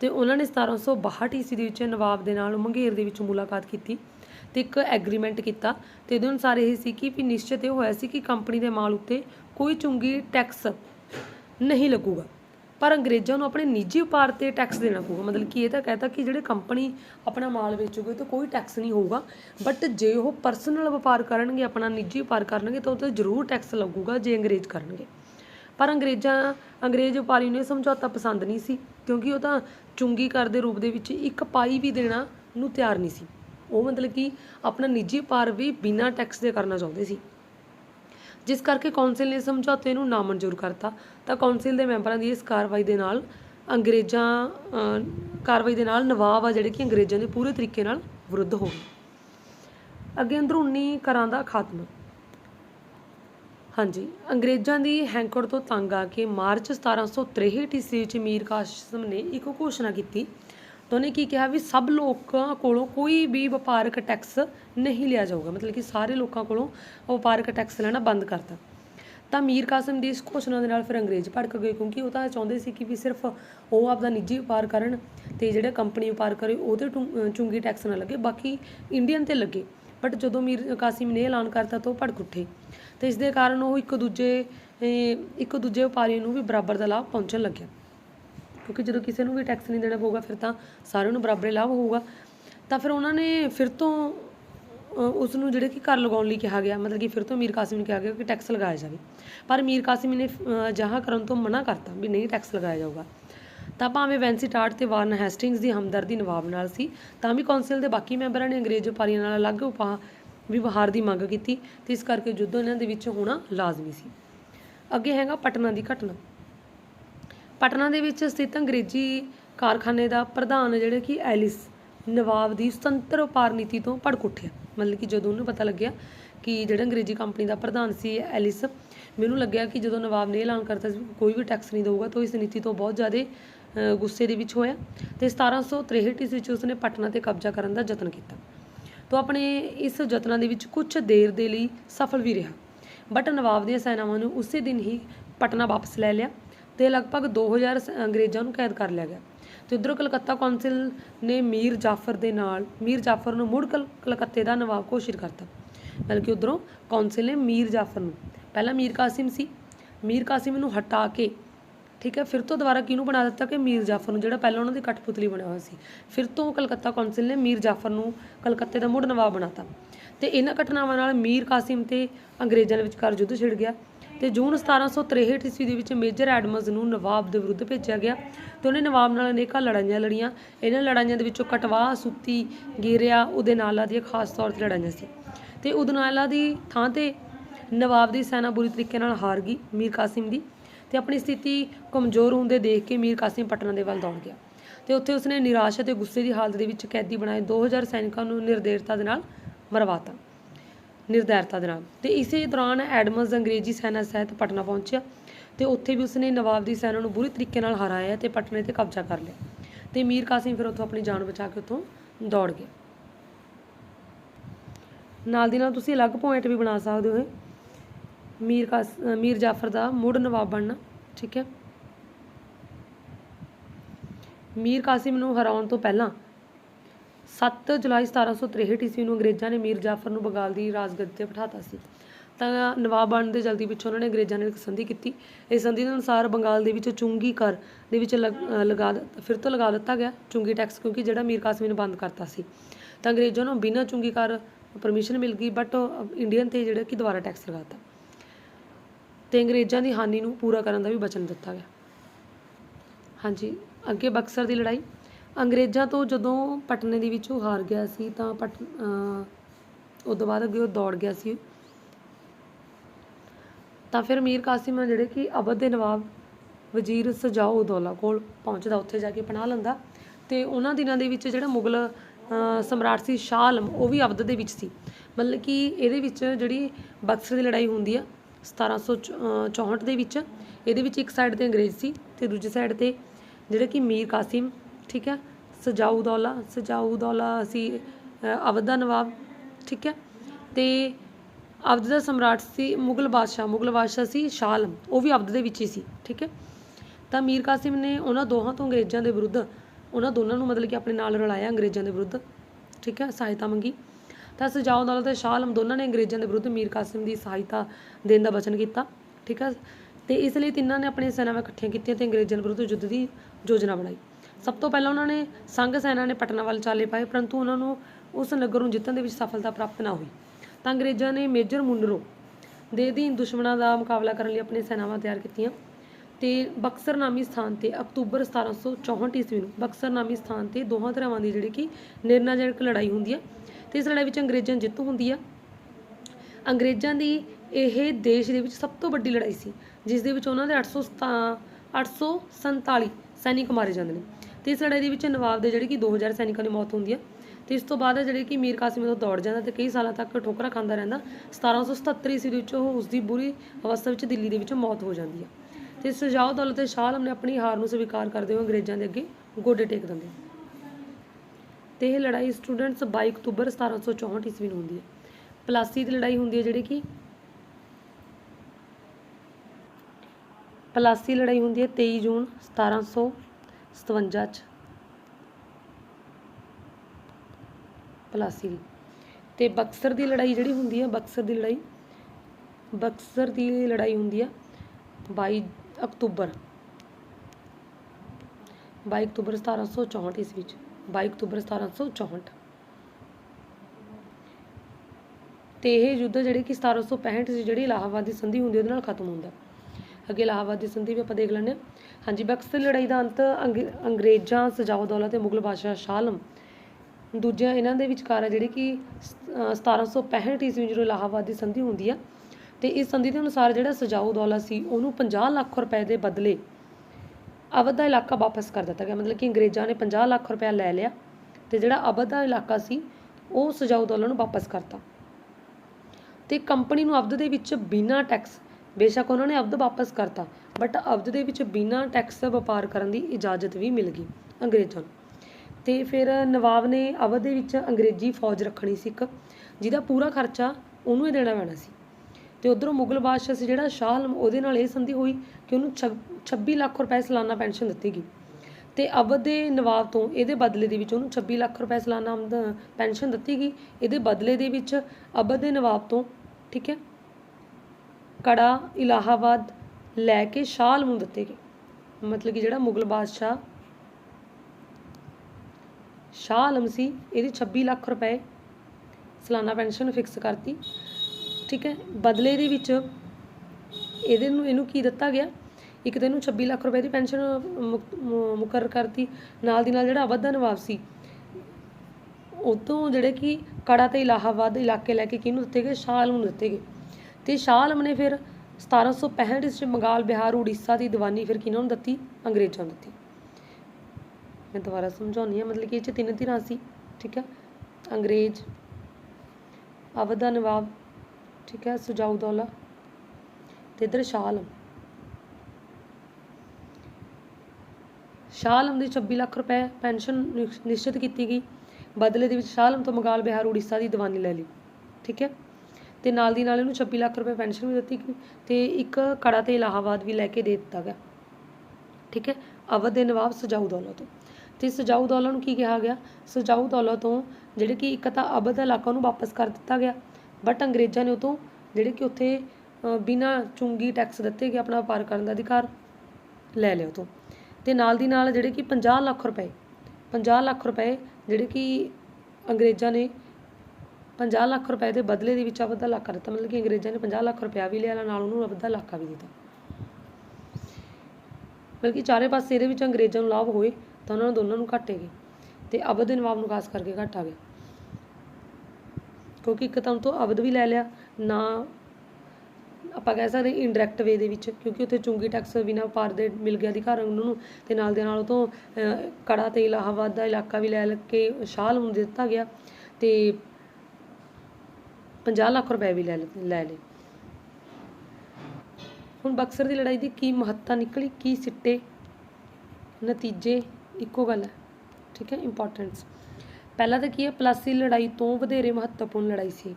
ਤੇ ਉਹਨਾਂ ਨੇ 1762 ਈਸਵੀ ਦੇ ਵਿੱਚ ਨਵਾਬ ਦੇ ਨਾਲ ਮੁੰਗੇਰ ਦੇ ਵਿੱਚ ਮੁਲਾਕਾਤ ਕੀਤੀ। ਤੇ ਇੱਕ ਐਗਰੀਮੈਂਟ ਕੀਤਾ ਤੇ ਇਹਦੇ ਅਨੁਸਾਰ ਇਹ ਸੀ ਕਿ ਵੀ ਨਿਸ਼ਚਿਤ ਇਹ ਹੋਇਆ ਸੀ ਕਿ ਕੰਪਨੀ ਦੇ ਮਾਲ ਉੱਤੇ ਕੋਈ ਚੁੰਗੀ ਟੈਕਸ ਨਹੀਂ ਲੱਗੂਗਾ। ਪਰ ਅੰਗਰੇਜ਼ਾਂ ਨੂੰ ਆਪਣੇ ਨਿੱਜੀ ਵਪਾਰ ਤੇ ਟੈਕਸ ਦੇਣਾ ਪਊਗਾ। ਮਤਲਬ ਕਿ ਇਹ ਤਾਂ ਕਹਿਤਾ ਕਿ ਜਿਹੜੇ ਕੰਪਨੀ ਆਪਣਾ ਮਾਲ ਵੇਚੂਗੇ ਤਾਂ ਕੋਈ ਟੈਕਸ ਨਹੀਂ ਹੋਊਗਾ। ਬਟ ਜੇ ਉਹ ਪਰਸਨਲ ਵਪਾਰ ਕਰਨਗੇ, ਆਪਣਾ ਨਿੱਜੀ ਵਪਾਰ ਕਰਨਗੇ, ਤਾਂ ਉਹ ਤੇ ਜ਼ਰੂਰ ਟੈਕਸ ਲੱਗੂਗਾ ਜੇ ਅੰਗਰੇਜ਼ ਕਰਨਗੇ। ਪਰ ਅੰਗਰੇਜ਼ਾਂ, ਅੰਗਰੇਜ਼ ਵਪਾਰੀ ਨੂੰ ਇਹ ਸਮਝੌਤਾ ਪਸੰਦ ਨਹੀਂ ਸੀ, ਕਿਉਂਕਿ ਉਹ ਤਾਂ ਚੁੰਗੀ ਕਰ ਦੇ ਰੂਪ ਦੇ ਵਿੱਚ ਇੱਕ ਪਾਈ ਵੀ ਦੇਣਾ ਨੂੰ ਤਿਆਰ ਨਹੀਂ ਸੀ। ਉਹ ਮਤਲਬ ਕਿ ਆਪਣਾ ਨਿੱਜੀ ਵਪਾਰ ਵੀ ਬਿਨਾਂ ਟੈਕਸ ਦੇ ਕਰਨਾ ਚਾਹੁੰਦੇ ਸੀ। ਜਿਸ ਕਰਕੇ ਕੌਂਸਲ ਨੇ ਸਮਝੌਤੇ ਨੂੰ ਨਾਮਨਜ਼ੂਰ ਕਰਤਾ, ਤਾਂ ਕੌਂਸਲ ਦੇ ਮੈਂਬਰਾਂ ਦੀ ਇਸ ਕਾਰਵਾਈ ਦੇ ਨਾਲ ਅੰਗਰੇਜ਼ਾਂ ਕਾਰਵਾਈ ਦੇ ਨਾਲ ਨਵਾਬ ਆ ਜਿਹੜੇ ਕਿ ਅੰਗਰੇਜ਼ਾਂ ਦੇ ਪੂਰੇ ਤਰੀਕੇ ਨਾਲ ਵਿਰੁੱਧ ਹੋ ਗਏ। ਅੱਗੇ ਅੰਦਰੂਨੀ ਕਰਾਂ ਦਾ ਖਾਤਮਾ। ਹਾਂਜੀ, ਅੰਗਰੇਜ਼ਾਂ ਦੀ ਹੈਂਕੜ ਤੋਂ ਤੰਗ ਆ ਕੇ ਮਾਰਚ 1763 ਈਸਵੀ ਵਿੱਚ ਮੀਰ ਕਾਸਿਮ ਨੇ ਇੱਕ ਘੋਸ਼ਣਾ ਕੀਤੀ ਤਾਂ ਉਹਨੇ ਕੀ ਕਿਹਾ ਵੀ ਸਭ ਲੋਕਾਂ ਕੋਲੋਂ ਕੋਈ ਵੀ ਵਪਾਰਕ ਟੈਕਸ ਨਹੀਂ ਲਿਆ ਜਾਊਗਾ। ਮਤਲਬ ਕਿ ਸਾਰੇ ਲੋਕਾਂ ਕੋਲੋਂ ਵਪਾਰਕ ਟੈਕਸ ਲੈਣਾ ਬੰਦ ਕਰਤਾ। ਤਾਂ ਮੀਰ ਕਾਸਿਮ ਦੀ ਇਸ ਘੋਸ਼ਣਾ ਦੇ ਨਾਲ ਫਿਰ ਅੰਗਰੇਜ਼ ਭੜਕ ਗਏ, ਕਿਉਂਕਿ ਉਹ ਤਾਂ ਚਾਹੁੰਦੇ ਸੀ ਕਿ ਵੀ ਸਿਰਫ ਉਹ ਆਪਦਾ ਨਿੱਜੀ ਵਪਾਰ ਕਰਨ ਤੇ ਜਿਹੜੇ ਕੰਪਨੀ ਵਪਾਰ ਕਰੇ, ਉਹਦੇ ਟੁੰ- ਚੁੰਗੀ ਟੈਕਸ ਨਾ ਲੱਗੇ, ਬਾਕੀ ਇੰਡੀਅਨ ਤੇ ਲੱਗੇ। ਬਟ ਜਦੋਂ ਮੀਰ ਕਾਸਿਮ ਨੇ ਐਲਾਨ ਕਰਤਾ ਤਾਂ ਉਹ ਭੜਕ ਉੱਠੇ। ਤੇ ਇਸ ਦੇ ਕਾਰਨ ਉਹ ਇੱਕ ਦੂਜੇ ਇੱਕ ਦੂਜੇ ਵਪਾਰੀ ਨੂੰ ਵੀ ਬਰਾਬਰ ਦਾ ਲਾਭ ਪਹੁੰਚਣ ਲੱਗਿਆ। ਕਿਉਂਕਿ ਜਦੋਂ ਕਿਸੇ ਨੂੰ ਵੀ ਟੈਕਸ ਨਹੀਂ ਦੇਣਾ ਪਊਗਾ ਫਿਰ ਤਾਂ ਸਾਰਿਆਂ ਨੂੰ ਬਰਾਬਰ ਲਾਭ ਹੋਊਗਾ। ਤਾਂ ਫਿਰ ਉਹਨਾਂ ਨੇ ਫਿਰ ਤੋਂ ਉਸ ਨੂੰ ਜਿਹੜੇ ਕਿ ਕਰ ਲਗਾਉਣ ਲਈ ਕਿਹਾ ਗਿਆ ਮਤਲਬ ਕਿ ਫਿਰ ਤੋਂ ਮੀਰ ਕਾਸਿਮ ਨੂੰ ਕਿਹਾ ਗਿਆ ਕਿ ਟੈਕਸ ਲਗਾਇਆ ਜਾਵੇ। ਪਰ ਮੀਰ ਕਾਸਿਮ ਨੇ ਅ, ਅਜਿਹਾ ਕਰਨ ਤੋਂ ਮਨਾ ਕਰਤਾ ਵੀ ਨਹੀਂ ਟੈਕਸ ਲਗਾਇਆ ਜਾਊਗਾ। ਤਾਂ ਭਾਵੇਂ ਵੈਂਸੀ ਟਾਟ ਤੇ ਵਾਰਨ ਹੈਸਟਿੰਗਸ ਦੀ ਹਮਦਰਦੀ ਨਵਾਬ ਨਾਲ ਸੀ ਤਾਂ ਵੀ ਕੌਂਸਲ ਦੇ ਬਾਕੀ ਮੈਂਬਰਾਂ ਨੇ ਅੰਗਰੇਜ਼ ਵਪਾਰੀਆਂ ਨਾਲ ਅਲੱਗ ਉਪਾਅ ਵਿਵਹਾਰ ਦੀ ਮੰਗ ਕੀਤੀ ਤੇ ਇਸ ਕਰਕੇ ਯੁੱਧ ਇਹਨਾਂ ਦੇ ਵਿੱਚ ਹੋਣਾ ਲਾਜ਼ਮੀ ਸੀ। ਅੱਗੇ ਹੈਗਾ ਪਟਨਾ ਦੀ ਘਟਨਾ। ਪਟਨਾ ਦੇ ਵਿੱਚ ਸਥਿਤ ਅੰਗਰੇਜ਼ੀ ਕਾਰਖਾਨੇ ਦਾ ਪ੍ਰਧਾਨ ਜਿਹੜੇ ਕਿ ਐਲਿਸ ਨਵਾਬ ਦੀ ਸੁਤੰਤਰ ਵਪਾਰ ਨੀਤੀ ਤੋਂ ਭੜਕ ਉੱਠਿਆ। ਮਤਲਬ ਕਿ ਜਦੋਂ ਉਹਨੂੰ ਪਤਾ ਲੱਗਿਆ ਕਿ ਜਿਹੜਾ ਅੰਗਰੇਜ਼ੀ ਕੰਪਨੀ ਦਾ ਪ੍ਰਧਾਨ ਸੀ ਐਲਿਸ, ਮੈਨੂੰ ਲੱਗਿਆ ਕਿ ਜਦੋਂ ਨਵਾਬ ਨੇ ਐਲਾਨ ਕਰਤਾ ਸੀ, ਕੋਈ ਵੀ ਟੈਕਸ ਨਹੀਂ ਦੇਊਗਾ, ਤਾਂ ਇਸ ਨੀਤੀ ਤੋਂ ਬਹੁਤ ਜ਼ਿਆਦਾ ਗੁੱਸੇ ਦੇ ਵਿੱਚ ਹੋਇਆ ਤੇ 1763 ਈਸਵੀ ਵਿੱਚ ਉਸਨੇ ਪਟਨਾ ਤੇ ਕਬਜ਼ਾ ਕਰਨ ਦਾ ਯਤਨ ਕੀਤਾ। ਤਾਂ ਆਪਣੇ ਇਸ ਯਤਨਾਂ ਦੇ ਵਿੱਚ ਕੁਝ ਦੇਰ ਦੇ ਲਈ ਸਫਲ ਵੀ ਰਿਹਾ। ਬਟ ਨਵਾਬ ਦੀਆਂ ਸੈਨਾਵਾਂ ਨੂੰ ਉਸੇ ਦਿਨ ਹੀ ਪਟਨਾ ਵਾਪਸ ਲੈ ਲਿਆ। ਤੇ ਲਗਭਗ 2000 ਸ- ਅੰਗਰੇਜ਼ਾਂ ਨੂੰ ਕੈਦ ਕਰ ਲਿਆ ਗਿਆ। ਤੇ ਉਧਰੋਂ ਕਲਕੱਤਾ ਕੌਂਸਲ ਨੇ ਮੀਰ ਜਾਫਰ ਦੇ ਨਾਲ, ਮੀਰ ਜਾਫਰ ਨੂੰ ਮੁੜ ਕਲ- ਕਲਕੱਤੇ ਦਾ ਨਵਾਬ ਘੋਸ਼ਿਤ ਕਰਤਾ। ਬਲਕਿ ਕਿ ਉਧਰੋਂ ਕੌਂਸਲ ਨੇ ਮੀਰ ਜਾਫਰ ਨੂੰ। ਪਹਿਲਾਂ ਮੀਰ ਕਾਸਿਮ ਸੀ। ਮੀਰ ਕਾਸਿਮ ਨੂੰ ਹਟਾ ਕੇ, ਠੀਕ ਹੈ, ਫਿਰ ਤੋਂ ਦੁਬਾਰਾ ਕਿਹਨੂੰ ਬਣਾ ਦਿੱਤਾ ਕਿ ਮੀਰ ਜਾਫਰ ਨੂੰ, ਜਿਹੜਾ ਪਹਿਲਾਂ ਉਹਨਾਂ ਦੀ ਕਠਪੁਤਲੀ ਬਣਿਆ ਹੋਇਆ ਸੀ। ਫਿਰ ਤੋਂ ਕਲਕੱਤਾ ਕੌਂਸਲ ਨੇ ਮੀਰ ਜਾਫਰ ਨੂੰ ਕਲਕੱਤੇ ਦਾ ਮੁੜ ਨਵਾਬ ਬਣਾਤਾ। ਤੇ ਇਹਨਾਂ ਘਟਨਾਵਾਂ ਨਾਲ ਮੀਰ ਕਾਸਿਮ ਤੇ ਅੰਗਰੇਜ਼ਾਂ ਦੇ ਵਿਚਕਾਰ ਯੁੱਧ ਛਿੜ ਗਿਆ। ਤੇ ਜੂਨ 1763 ਈਸਵੀ ਦੇ ਵਿੱਚ ਮੇਜਰ ਐਡਮਜ਼ ਨੂੰ ਨਵਾਬ ਦੇ ਵਿਰੁੱਧ ਭੇਜਿਆ ਗਿਆ ਤੇ ਉਹਨੇ ਨਵਾਬ ਨਾਲ ਅਨੇਕਾਂ ਲੜਾਈਆਂ ਲੜੀਆਂ। ਇਹਨਾਂ ਲੜਾਈਆਂ ਦੇ ਵਿੱਚੋਂ ਕਟਵਾ, ਸੁੱਤੀ, ਗੇਰਿਆ ਉਦੇਨਾਲਾ ਦੀਆਂ ਖਾਸ ਤੌਰ ਤੇ ਲੜਾਈਆਂ ਸੀ। ਤੇ ਉਦਨਾਲਾ ਦੀ ਥਾਂ ਤੇ ਨਵਾਬ ਦੀ ਸੈਨਾ ਬੁਰੀ ਤਰੀਕੇ ਨਾਲ ਹਾਰ ਗਈ ਮੀਰ ਕਾਸਿਮ ਦੀ ਤੇ ਆਪਣੀ ਸਥਿਤੀ ਕਮਜ਼ੋਰ ਹੁੰਦੇ ਦੇਖ ਕੇ ਮੀਰ ਕਾਸਿਮ ਪਟਨਾ ਦੇ ਵੱਲ ਦੌੜ ਗਿਆ। ਤੇ ਉੱਥੇ ਉਸਨੇ ਨਿਰਾਸ਼ ਅਤੇ ਗੁੱਸੇ ਦੀ ਹਾਲਤ ਦੇ ਵਿੱਚ ਕੈਦੀ ਬਣਾਏ। 2000 ਸੈਨਿਕਾਂ ਨੂੰ ਨਿਰਦੇਰਤਾ ਦੇ ਨਾਲ ਮਰਵਾਤਾ। ਨਿਰਦੈਰਤਾ ਦੇ ਨਾਲ। ਤੇ ਇਸੇ ਦੌਰਾਨ ਐਡਮਜ਼ ਅੰਗਰੇਜ਼ੀ ਸੈਨਾ ਸਹਿਤ ਪਟਨਾ ਪਹੁੰਚਿਆ ਤੇ ਉੱਥੇ ਵੀ ਉਸਨੇ ਨਵਾਬ ਦੀ ਸੈਨਾ ਨੂੰ ਬੁਰੀ ਤਰੀਕੇ ਨਾਲ ਹਰਾਇਆ ਤੇ ਪਟਨੇ ਤੇ ਕਬਜ਼ਾ ਕਰ ਲਿਆ। ਤੇ ਮੀਰ ਕਾਸਿਮ ਫਿਰ ਉੱਥੋਂ ਆਪਣੀ ਜਾਨ ਬਚਾ ਕੇ ਉੱਥੋਂ ਦੌੜ ਗਿਆ ਨਾਲ ਦੀ ਨਾਲ ਤੁਸੀਂ ਅਲੱਗ ਪੁਆਇੰਟ ਵੀ ਬਣਾ ਸਕਦੇ ਹੋ ਮੀਰ ਕਾਸ, ਮੀਰ ਜਾਫਰ ਦਾ ਮੁੜ ਨਵਾਬ ਬਣਨਾ, ਠੀਕ ਹੈ। ਮੀਰ ਕਾਸਿਮ ਨੂੰ ਹਰਾਉਣ ਤੋਂ ਪਹਿਲਾਂ 7 ਜੁਲਾਈ 1763 ਈਸਵੀ ਨੂੰ ਅੰਗਰੇਜ਼ਾਂ ਨੇ ਮੀਰ ਜਾਫਰ ਨੂੰ ਬੰਗਾਲ ਦੀ ਰਾਜਗੱਦੀ ਤੇ ਬਿਠਾਤਾ ਸੀ। ਤਾਂ ਨਵਾਬ ਬਣਨ ਦੇ ਜਲਦੀ ਪਿੱਛੋਂ ਉਹਨਾਂ ਨੇ ਅੰਗਰੇਜ਼ਾਂ ਨਾਲ ਇੱਕ ਸੰਧੀ ਕੀਤੀ। ਇਸ ਸੰਧੀ ਦੇ ਅਨੁਸਾਰ ਬੰਗਾਲ ਦੇ ਵਿੱਚ ਚੁੰਗੀ ਕਰ ਦੇ ਵਿੱਚ ਲਗ- ਲਗਾ ਫਿਰ ਤੋਂ ਲਗਾ ਦਿੱਤਾ ਗਿਆ ਚੁੰਗੀ ਟੈਕਸ ਕਿਉਂਕਿ ਜਿਹੜਾ ਮੀਰ ਕਾਸਮੀ ਨੇ ਬੰਦ ਕਰਤਾ ਸੀ। ਤਾਂ ਅੰਗਰੇਜ਼ਾਂ ਨੂੰ ਬਿਨਾਂ ਚੁੰਗੀ ਕਰ ਪਰਮਿਸ਼ਨ ਮਿਲ ਗਈ ਬਟ ਇੰਡੀਅਨ ਤੇ ਜਿਹੜਾ ਕਿ ਦੁਬਾਰਾ ਟੈਕਸ ਲਗਾਤਾ ਤੇ ਅੰਗਰੇਜ਼ਾਂ ਦੀ ਹਾਨੀ ਨੂੰ ਪੂਰਾ ਕਰਨ ਦਾ ਵੀ ਵਚਨ ਦਿੱਤਾ ਗਿਆ। ਹਾਂਜੀ, ਅੱਗੇ ਬਕਸਰ ਦੀ ਲੜਾਈ। ਅੰਗਰੇਜ਼ਾਂ ਤੋਂ ਜਦੋਂ ਪਟਨੇ ਦੇ ਵਿੱਚ ਉਹ ਹਾਰ ਗਿਆ ਸੀ, ਤਾਂ ਪਟ, ਅਹ ਉਹ ਤੋਂ ਬਾਅਦ ਅੱਗੇ ਉਹ ਦੌੜ ਗਿਆ ਸੀ। ਤਾਂ ਫਿਰ ਮੀਰ ਕਾਸਿਮ ਜਿਹੜੇ ਕਿ ਅਵਧ ਦੇ ਨਵਾਬ ਵਜ਼ੀਰ ਸਜਾਉ ਉਦੌਲਾ ਕੋਲ ਪਹੁੰਚਦਾ, ਉੱਥੇ ਜਾ ਕੇ ਪਨਾਹ ਲੈਂਦਾ। ਤੇ ਉਹਨਾਂ ਦਿਨਾਂ ਦੇ ਵਿੱਚ ਜਿਹੜਾ ਮੁਗਲ ਸਮਰਾਟ ਸੀ ਸ਼ਾਹ ਆਲਮ, ਉਹ ਵੀ ਅਵਧ ਦੇ ਵਿੱਚ ਸੀ। ਮਤਲਬ ਕਿ ਇਹਦੇ ਵਿੱਚ ਜਿਹੜੀ ਬਕਸਰ ਦੀ ਲੜਾਈ ਹੁੰਦੀ ਆ 1764 ਦੇ ਵਿੱਚ, ਇਹਦੇ ਵਿੱਚ ਇੱਕ ਸਾਈਡ ਤੇ ਅੰਗਰੇਜ਼ ਸੀ ਤੇ ਦੂਜੀ ਸਾਈਡ ਤੇ ਜਿਹੜਾ ਕਿ ਮੀਰ ਕਾਸਿਮ ਠੀਕ ਹੈ? ਸਜਾਊ ਦੌਲਾ ਸਜਾਉ ਦੌਲਾ ਸੀ ਅਵਧ ਦਾ ਨਵਾਬ, ਠੀਕ ਹੈ? ਤੇ ਅਵਧ ਦਾ ਸਮਰਾਟ ਸੀ ਮੁਗਲ ਬਾਦਸ਼ਾਹ ਮੁਗਲ ਬਾਦਸ਼ਾਹ ਸੀ ਸ਼ਾਹ ਆਲਮ ਉਹ ਵੀ ਅਵਧ ਦੇ ਵਿੱਚ ਹੀ ਸੀ, ਠੀਕ ਹੈ? ਤਾਂ ਮੀਰ ਕਾਸਿਮ ਨੇ ਉਹਨਾਂ ਦੋਹਾਂ ਤੋਂ ਅੰਗਰੇਜ਼ਾਂ ਦੇ ਵਿਰੁੱਧ, ਉਹਨਾਂ ਦੋਨਾਂ ਨੂੰ ਮਤਲਬ ਕਿ ਆਪਣੇ ਨਾਲ ਰਲਾਇਆ ਅੰਗਰੇਜ਼ਾਂ ਦੇ ਵਿਰੁੱਧ, ਠੀਕ ਹੈ? ਸਹਾਇਤਾ ਮੰਗੀ। ਤਾਂ ਸਜਾਉ ਦੌਲਾ ਤੇ ਸ਼ਾਹ ਆਲਮ ਦੋਨਾਂ ਨੇ ਅੰਗਰੇਜ਼ਾਂ ਦੇ ਵਿਰੁੱਧ ਮੀਰ ਕਾਸਿਮ ਦੀ ਸਹਾਇਤਾ ਦੇਣ ਦਾ ਵਚਨ ਕੀਤਾ, ਠੀਕ ਹੈ? ਤੇ ਇਸ ਲਈ ਤਿੰਨਾਂ ਨੇ ਆਪਣੀਆਂ ਸੈਨਾਵਾਂ ਇਕੱਠੀਆਂ ਕੀਤੀਆਂ ਤੇ ਅੰਗਰੇਜ਼ਾਂ ਦੇ ਵਿਰੁੱਧ ਯੁੱਧ ਦੀ ਯੋਜਨਾ ਬਣਾਈ। ਸਭ ਤੋਂ ਪਹਿਲਾਂ ਉਹਨਾਂ ਨੇ ਸੰਘ ਸੈਨਾ ਨੇ ਪਟਨਾ ਵੱਲ ਚਾਲੇ ਪਾਏ, ਪਰੰਤੂ ਉਹਨਾਂ ਨੂੰ ਉਸ ਨਗਰ ਨੂੰ ਜਿੱਤਣ ਦੇ ਵਿੱਚ ਸਫਲਤਾ ਪ੍ਰਾਪਤ ਨਾ ਹੋਈ। ਤਾਂ ਅੰਗਰੇਜ਼ਾਂ ਨੇ ਮੇਜਰ ਮੁਨਰੋ ਦੇ ਅਧੀਨ ਦੁਸ਼ਮਣਾਂ ਦਾ ਮੁਕਾਬਲਾ ਕਰਨ ਲਈ ਆਪਣੀਆਂ ਸੈਨਾਵਾਂ ਤਿਆਰ ਕੀਤੀਆਂ ਤੇ ਬਕਸਰ ਨਾਮੀ ਸਥਾਨ ਤੇ ਅਕਤੂਬਰ 1764 ਈਸਵੀ ਨੂੰ ਬਕਸਰ ਨਾਮੀ ਸਥਾਨ ਤੇ ਦੋਹਾਂ ਧਿਰਾਵਾਂ ਦੀ ਜਿਹੜੀ ਕਿ ਨਿਰਣਾਜਕ ਲੜਾਈ ਹੁੰਦੀ ਹੈ ਤੇ ਇਸ ਲੜਾਈ ਵਿੱਚ ਅੰਗਰੇਜ਼ਾਂ ਜਿੱਤ ਹੁੰਦੀ ਆ। ਅੰਗਰੇਜ਼ਾਂ ਦੀ ਇਹ ਦੇਸ਼ ਦੇ ਵਿੱਚ ਸਭ ਤੋਂ ਵੱਡੀ ਲੜਾਈ ਸੀ, ਜਿਸ ਦੇ ਵਿੱਚ ਉਹਨਾਂ ਦੇ 800 847 ਸੈਨਿਕ ਮਾਰੇ ਜਾਂਦੇ ਨੇ। ਤੇ ਇਸ ਲੜਾਈ ਦੇ ਵਿੱਚ ਨਵਾਬ ਦੇ ਜਿਹੜੇ ਕਿ 2000 ਸੈਨਿਕਾਂ ਦੀ ਮੌਤ ਹੁੰਦੀ ਹੈ। ਤੇ ਇਸ ਤੋਂ ਬਾਅਦ ਜਿਹੜੇ ਕਿ ਮੀਰ ਕਾਸਿਮ ਤੋਂ ਦੌੜ ਜਾਂਦਾ ਤੇ ਕਈ ਸਾਲਾਂ ਤੱਕ ਠੋਕਰਾ ਖਾਂਦਾ ਰਹਿੰਦਾ। 1777 ਈਸਵੀ ਵਿੱਚ ਉਹ ਉਸ ਦੀ ਬੁਰੀ ਅਵਸਥਾ ਵਿੱਚ ਦਿੱਲੀ ਦੇ ਵਿੱਚ ਮੌਤ ਹੋ ਜਾਂਦੀ ਹੈ। ਤੇ ਸਜਾਉ ਦੌਲਤ ਤੇ ਸ਼ਾਹ ਆਲਮ ਨੇ ਆਪਣੀ ਹਾਰ ਨੂੰ ਸਵੀਕਾਰ ਕਰਦੇ ਹੋਏ ਅੰਗਰੇਜ਼ਾਂ ਦੇ ਅੱਗੇ ਗੋਡੇ ਟੇਕ ਦਿੰਦੇ ਤੇ ਇਹ ਲੜਾਈ ਸਟੂਡੈਂਟਸ 22 ਅਕਤੂਬਰ 1764 ਈਸਵੀ ਨੂੰ ਹੁੰਦੀ ਹੈ। ਪਲਾਸੀ ਦੀ ਲੜਾਈ ਹੁੰਦੀ ਹੈ ਜਿਹੜੀ ਕਿ ਪਲਾਸੀ ਲੜਾਈ ਹੁੰਦੀ ਹੈ 23 ਜੂਨ 1757 ਚ। ਪਲਾਸੀ ਦੀ। ਤੇ ਬਕਸਰ ਦੀ ਲੜਾਈ ਜਿਹੜੀ ਹੁੰਦੀ ਹੈ ਬਕਸਰ ਦੀ ਲੜਾਈ, ਬਕਸਰ ਦੀ ਲੜਾਈ ਹੁੰਦੀ ਹੈ 22 ਅਕਤੂਬਰ। 22 ਅਕਤੂਬਰ 1764 ਈਸਵੀ ਵਿੱਚ 22 ਅਕਤੂਬਰ 1764 ਤੇ ਇਹ ਯੁੱਧ ਜਿਹੜੇ ਕਿ 1765 ਸੀ ਜਿਹੜੀ ਇਲਾਹਾਬਾਦ ਦੀ ਸੰਧੀ ਹੁੰਦੀ ਉਹਦੇ ਨਾਲ ਖਤਮ ਹੁੰਦਾ। ਅੱਗੇ ਇਲਾਹਾਬਾਦ ਦੀ ਸੰਧੀ ਵੀ ਆਪਾਂ ਦੇਖ ਲੈਂਦੇ ਹਾਂ। ਹਾਂਜੀ ਬਕਸਰ ਲੜਾਈ ਦਾ ਅੰਤ ਅੰਗ- ਅੰਗਰੇਜ਼ਾਂ ਸਜਾਉ ਦੌਲਾ ਤੇ ਮੁਗਲ ਬਾਦਸ਼ਾਹ ਸ਼ਾਲਮ ਦੂਜਿਆਂ ਇਹਨਾਂ ਦੇ ਵਿਚਕਾਰ ਹੈ ਜਿਹੜੀ ਕਿ ਸ- ਅਹ 1765 ਈਸਵੀ ਜਦੋਂ ਇਲਾਹਾਬਾਦ ਦੀ ਸੰਧੀ ਹੁੰਦੀ ਆ, ਤੇ ਇਸ ਸੰਧੀ ਦੇ ਅਨੁਸਾਰ ਜਿਹੜਾ ਸਜਾਉ ਦੌਲਾ ਸੀ, ਉਹਨੂੰ 50 ਲੱਖ ਰੁਪਏ ਦੇ ਬਦਲੇ ਅਵਧ ਦਾ ਇਲਾਕਾ ਵਾਪਸ ਕਰ ਦਿੱਤਾ ਗਿਆ। ਮਤਲਬ ਕਿ ਅੰਗਰੇਜ਼ਾਂ ਨੇ 50 ਲੱਖ ਰੁਪਏ ਲੈ ਲਿਆ ਤੇ ਜਿਹੜਾ ਅਵਧ ਦਾ ਇਲਾਕਾ ਸੀ, ਉਹ ਸਜਾਉਦੌਲਾ ਨੂੰ ਵਾਪਸ ਕਰਤਾ। ਤੇ ਕੰਪਨੀ ਨੂੰ ਅਵਧ ਦੇ ਵਿੱਚ ਬਿਨਾਂ ਟੈਕਸ ਬੇਸ਼ੱਕ ਉਹਨਾਂ ਨੇ ਅਵਧ ਵਾਪਸ ਕਰਤਾ ਬਟ ਅਵਧ ਦੇ ਵਿੱਚ ਬਿਨਾਂ ਟੈਕਸ ਵਪਾਰ ਕਰਨ ਦੀ ਇਜਾਜ਼ਤ ਵੀ ਮਿਲ ਗਈ ਅੰਗਰੇਜ਼ਾਂ ਨੂੰ। ਤੇ ਫਿਰ ਨਵਾਬ ਨੇ ਅਵਧ ਦੇ ਵਿੱਚ ਅੰਗਰੇਜ਼ੀ ਫੌਜ ਰੱਖਣੀ ਸੀ ਇੱਕ, ਜਿਹਦਾ ਪੂਰਾ ਖਰਚਾ ਉਹਨੂੰ ਹੀ ਦੇਣਾ ਪੈਣਾ ਸੀ। ਤੇ ਉਧਰੋਂ ਮੁਗਲ ਬਾਦਸ਼ਾਹ ਸੀ ਜਿਹੜਾ ਸ਼ਾਹ ਆਲਮ ਉਹਦੇ ਨਾਲ ਇਹ ਸੰਧੀ ਹੋਈ ਕਿ ਉਹਨੂੰ ਛ- 26 ਲੱਖ ਰੁਪਏ ਸਾਲਾਨਾ ਪੈਨਸ਼ਨ ਦਿੱਤੀ ਗਈ। ਤੇ ਅਵਧ ਦੇ ਨਵਾਬ ਤੋਂ ਇਹਦੇ ਬਦਲੇ ਦੇ ਵਿੱਚ ਉਹਨੂੰ 26 ਲੱਖ ਰੁਪਏ ਸਾਲਾਨਾ ਆਮਦ- ਪੈਨਸ਼ਨ ਦਿੱਤੀ ਗਈ। ਇਹਦੇ ਬਦਲੇ ਦੇ ਵਿੱਚ ਅਵਧ ਦੇ ਨਵਾਬ ਤੋਂ, ਠੀਕ ਹੈ ਕੜਾ ਇਲਾਹਾਬਾਦ ਲੈ ਕੇ ਸ਼ਾਹ ਆਲਮ ਨੂੰ ਦਿੱਤੇ ਗਏ। ਮਤਲਬ ਕਿ ਜਿਹੜਾ ਮੁਗਲ ਬਾਦਸ਼ਾਹ ਸ਼ਾਹ ਆਲਮ ਸੀ, ਇਹਦੀ 26 ਲੱਖ ਰੁਪਏ ਸਾਲਾਨਾ ਪੈਨਸ਼ਨ ਫਿਕਸ ਕਰਤੀ। ਠੀਕ ਹੈ, ਬਦਲੇ ਦੇ ਵਿੱਚ ਇਹਦੇ ਨੂੰ, ਇਹਨੂੰ ਕੀ ਦਿੱਤਾ ਗਿਆ? ਇੱਕ ਤਾਂ ਇਹਨੂੰ 26 ਲੱਖ ਰੁਪਏ ਦੀ ਪੈਨਸ਼ਨ ਮੁਕਰਰ ਕਰਤੀ। ਨਾਲ ਦੀ ਨਾਲ ਜਿਹੜਾ ਅਵਧ ਦਾ ਨਵਾਬ ਸੀ, ਉਦੋਂ ਜਿਹੜੇ ਕਿ ਕੜਾ ਤੇ ਇਲਾਹਾਬਾਦ ਇਲਾਕੇ ਲੈ ਕੇ ਕਿਹਨੂੰ ਦਿੱਤੇ ਗਏ? ਸ਼ਾਹ ਆਲਮ ਨੂੰ ਦਿੱਤੇ ਗਏ। ਤੇ ਸ਼ਾਹ ਆਲਮ ਨੇ ਫਿਰ 1765 ਵਿੱਚ ਬੰਗਾਲ, ਬਿਹਾਰ, ਉੜੀਸਾ ਦੀ ਦੀਵਾਨੀ ਫਿਰ ਕਿਹਨਾਂ ਨੂੰ ਦਿੱਤੀ? ਅੰਗਰੇਜ਼ਾਂ ਨੂੰ ਦਿੱਤੀ। ਮੈਂ ਦੁਬਾਰਾ ਸਮਝਾਉਂਦੀ ਹਾਂ, ਮਤਲਬ ਕਿ ਇਹ ਚ ਤਿੰਨ ਧਿਰਾਂ ਸੀ, ਠੀਕ ਹੈ? ਅੰਗਰੇਜ਼, ਅਵਧ ਦਾ ਨਵਾਬ, ਠੀਕ ਹੈ? ਸੁਜਾਉ ਦੌਲਾ ਤੇ ਇਧਰ ਸ਼ਾਹ ਆਲਮ ਸ਼ਾਹ ਆਲਮ ਦੀ 26 ਲੱਖ ਰੁਪਏ ਪੈਨਸ਼ਨ ਨਿਸ਼ਚਿਤ ਕੀਤੀ ਗਈ। ਬਦਲੇ ਦੇ ਵਿੱਚ ਸ਼ਾਹ ਆਲਮ ਤੋਂ ਬੰਗਾਲ, ਬਿਹਾਰ, ਉੜੀਸਾ ਦੀ ਦੀਵਾਨੀ ਲੈ ਲਈ, ਠੀਕ ਹੈ? ਤੇ ਨਾਲ ਦੀ ਨਾਲ ਇਹਨੂੰ 26 ਲੱਖ ਰੁਪਏ ਪੈਨਸ਼ਨ ਵੀ ਦਿੱਤੀ ਗਈ ਤੇ ਇੱਕ ਕੜਾ ਤੇ ਇਲਾਹਾਬਾਦ ਵੀ ਲੈ ਕੇ ਦੇ ਦਿੱਤਾ ਗਿਆ। ਠੀਕ ਹੈ? ਅਵਧ ਦੇ ਨਵਾਬ ਸਜਾਉ ਦੌਲਾ ਤੋਂ ਤੇ ਸਜਾਊ ਦੌਲਾ ਨੂੰ ਕੀ ਕਿਹਾ ਗਿਆ? ਸਜਾਊ ਦੌਲਾ ਤੋਂ ਜਿਹੜੇ ਕਿ ਇੱਕ ਤਾਂ ਅਵਧ ਦਾ ਇਲਾਕਾ ਉਹਨੂੰ ਵਾਪਸ ਕਰ ਦਿੱਤਾ ਗਿਆ, ਬਟ ਅੰਗਰੇਜ਼ਾਂ ਨੇ ਉਹ ਤੋਂ ਜਿਹੜੇ ਕਿ ਉੱਥੇ ਬਿਨਾਂ ਚੁੰਗੀ ਟੈਕਸ ਦਿੱਤੇ ਗਏ ਆਪਣਾ ਵਪਾਰ ਕਰਨ ਦਾ ਅਧਿਕਾਰ ਲੈ ਲਿਆ ਉਹ ਤੋਂ ਤੇ ਨਾਲ ਦੀ ਨਾਲ ਜਿਹੜੇ ਕਿ 50 ਲੱਖ ਰੁਪਏ 50 ਲੱਖ ਰੁਪਏ ਜਿਹੜੇ ਕਿ ਅੰਗਰੇਜ਼ਾਂ ਨੇ 50 ਲੱਖ ਰੁਪਏ ਦੇ ਬਦਲੇ ਦੇ ਵਿੱਚ ਅਬਦ ਦਾ ਇਲਾਕਾ ਦਿੱਤਾ। ਮਤਲਬ ਕਿ ਅੰਗਰੇਜ਼ਾਂ ਨੇ 50 ਲੱਖ ਰੁਪਇਆ ਵੀ ਲਿਆ ਨਾਲ ਉਹਨੂੰ ਅਬਦ ਦਾ ਵੀ ਦਿੱਤਾ। ਬਲਕਿ ਚਾਰੇ ਪਾਸੇ ਇਹਦੇ ਵਿੱਚ ਅੰਗਰੇਜ਼ਾਂ ਨੂੰ ਲਾਭ ਹੋਏ ਤਾਂ ਉਹਨਾਂ ਨੂੰ ਦੋਨਾਂ ਨੂੰ ਘਾਟੇ ਗਏ ਤੇ ਅਬਦ ਦੇ ਨਵਾਬ ਨੂੰ ਖਾਸ ਕਰਕੇ ਘਾਟਾ ਗਿਆ ਕਿਉਂਕਿ ਇੱਕ ਤਾਂ ਉਹ ਤੋਂ ਅਬਦ ਵੀ ਲੈ ਲਿਆ ਨਾ ਆਪਾਂ ਕਹਿ ਸਕਦੇ ਇਨਡਾਇਰੈਕਟ ਵੇ ਦੇ ਵਿੱਚ ਕਿਉਂਕਿ ਉੱਥੇ ਚੁੰਗੀ ਟੈਕਸ ਬਿਨਾਂ ਵਪਾਰ ਦੇ ਮਿਲ ਗਿਆ ਅਧਿਕਾਰ ਉਹਨਾਂ ਨੂੰ ਤੇ ਨਾਲ ਦੇ ਨਾਲ ਉਹ ਤੋਂ ਅਹ, ਕੜਾ ਤੇ ਇਲਾਹਾਬਾਦ ਦਾ ਇਲਾਕਾ ਵੀ ਲੈ ਲ ਕੇ ਸ਼ਾਹ ਆਲਮ ਨੂੰ ਦਿੱਤਾ ਗਿਆ। ਤੇ 50 ਲੱਖ ਰੁਪਏ ਵੀ ਲੈ ਲੈ ਲਏ। ਹੁਣ ਬਕਸਰ ਦੀ ਲੜਾਈ ਦੀ ਕੀ ਮਹੱਤਤਾ ਨਿਕਲੀ, ਕੀ ਸਿੱਟੇ? ਨਤੀਜੇ, ਇੱਕੋ ਗੱਲ ਹੈ, ਠੀਕ ਹੈ ਇੰਪੋਰਟੈਂਸ ਪਹਿਲਾ ਤਾਂ ਕੀ ਹੈ, ਪਲਾਸੀ ਲੜਾਈ ਤੋਂ ਵਧੇਰੇ ਮਹੱਤਵਪੂਰਨ ਲੜਾਈ ਸੀ।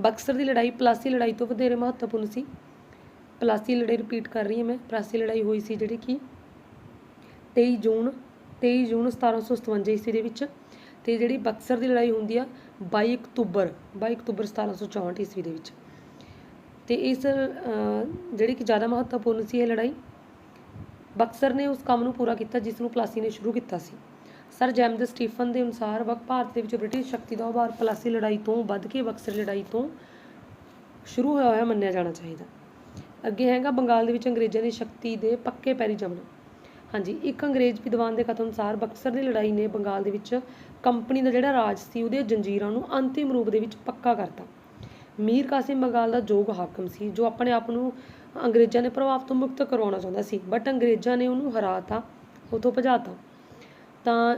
ਬਕਸਰ ਦੀ ਲੜਾਈ ਪਲਾਸੀ ਲੜਾਈ ਤੋਂ ਵਧੇਰੇ ਮਹੱਤਵਪੂਰਨ ਸੀ। ਪਲਾਸੀ ਲੜਾਈ ਰਿਪੀਟ ਕਰ ਰਹੀ ਹਾਂ ਮੈਂ, ਪਲਾਸੀ ਲੜਾਈ ਹੋਈ ਸੀ ਜਿਹੜੀ ਕਿ 23 ਜੂਨ 23 ਜੂਨ 1757 ਈਸਵੀ ਦੇ ਵਿੱਚ। ਤੇ ਜਿਹੜੀ ਬਕਸਰ ਦੀ ਲੜਾਈ ਹੁੰਦੀ ਆ 22 ਅਕਤੂਬਰ 22 ਅਕਤੂਬਰ 1764 ਈਸਵੀ ਦੇ ਵਿੱਚ। ਤੇ ਇਸ ਜਿਹੜੀ ਕਿ ਜ਼ਿਆਦਾ ਮਹੱਤਵਪੂਰਨ ਸੀ ਇਹ ਲੜਾਈ, ਬਕਸਰ ਨੇ ਉਸ ਕੰਮ ਨੂੰ ਪੂਰਾ ਕੀਤਾ ਜਿਸ ਨੂੰ ਪਲਾਸੀ ਨੇ ਸ਼ੁਰੂ ਕੀਤਾ ਸੀ। ਸਰ ਜੈਮਦ ਸਟੀਫਨ ਦੇ ਅਨੁਸਾਰ ਵਕ ਭਾਰਤ ਦੇ ਵਿੱਚ ਬ੍ਰਿਟਿਸ਼ ਸ਼ਕਤੀ ਦਾ ਉਭਾਰ ਪਲਾਸੀ ਲੜਾਈ ਤੋਂ ਵੱਧ ਕੇ ਬਕਸਰ ਲੜਾਈ ਤੋਂ ਸ਼ੁਰੂ ਹੋਇਆ ਹੋਇਆ ਮੰਨਿਆ ਜਾਣਾ ਚਾਹੀਦਾ। ਅੱਗੇ ਹੈਗਾ ਬੰਗਾਲ ਦੇ ਵਿੱਚ ਅੰਗਰੇਜ਼ਾਂ ਦੀ ਸ਼ਕਤੀ ਦੇ ਪੱਕੇ ਪੈਰੀ ਜਮਣਾ। ਹਾਂਜੀ ਇੱਕ ਅੰਗਰੇਜ਼ ਵਿਦਵਾਨ ਦੇ ਕਥਨ ਅਨੁਸਾਰ ਬਕਸਰ ਦੀ ਲੜਾਈ ਨੇ ਬੰਗਾਲ ਦੇ ਵਿੱਚ ਕੰਪਨੀ ਦਾ ਜਿਹੜਾ ਰਾਜ ਸੀ ਉਹਦੇ ਜੰਜੀਰਾਂ ਨੂੰ ਅੰਤਿਮ ਰੂਪ ਦੇ ਵਿੱਚ ਪੱਕਾ ਕਰਤਾ। ਮੀਰ ਕਾਸਿਮ ਬੰਗਾਲ ਦਾ ਯੋਗ ਹਾਕਮ ਸੀ ਜੋ ਆਪਣੇ ਆਪ ਨੂੰ ਅੰਗਰੇਜ਼ਾਂ ਦੇ ਪ੍ਰਭਾਵ ਤੋਂ ਮੁਕਤ ਕਰਵਾਉਣਾ ਚਾਹੁੰਦਾ ਸੀ ਬਟ ਅੰਗਰੇਜ਼ਾਂ ਨੇ ਉਹਨੂੰ ਹਰਾਤਾ ਉਥੋਂ ਭਜਾਤਾ ਤਾਂ।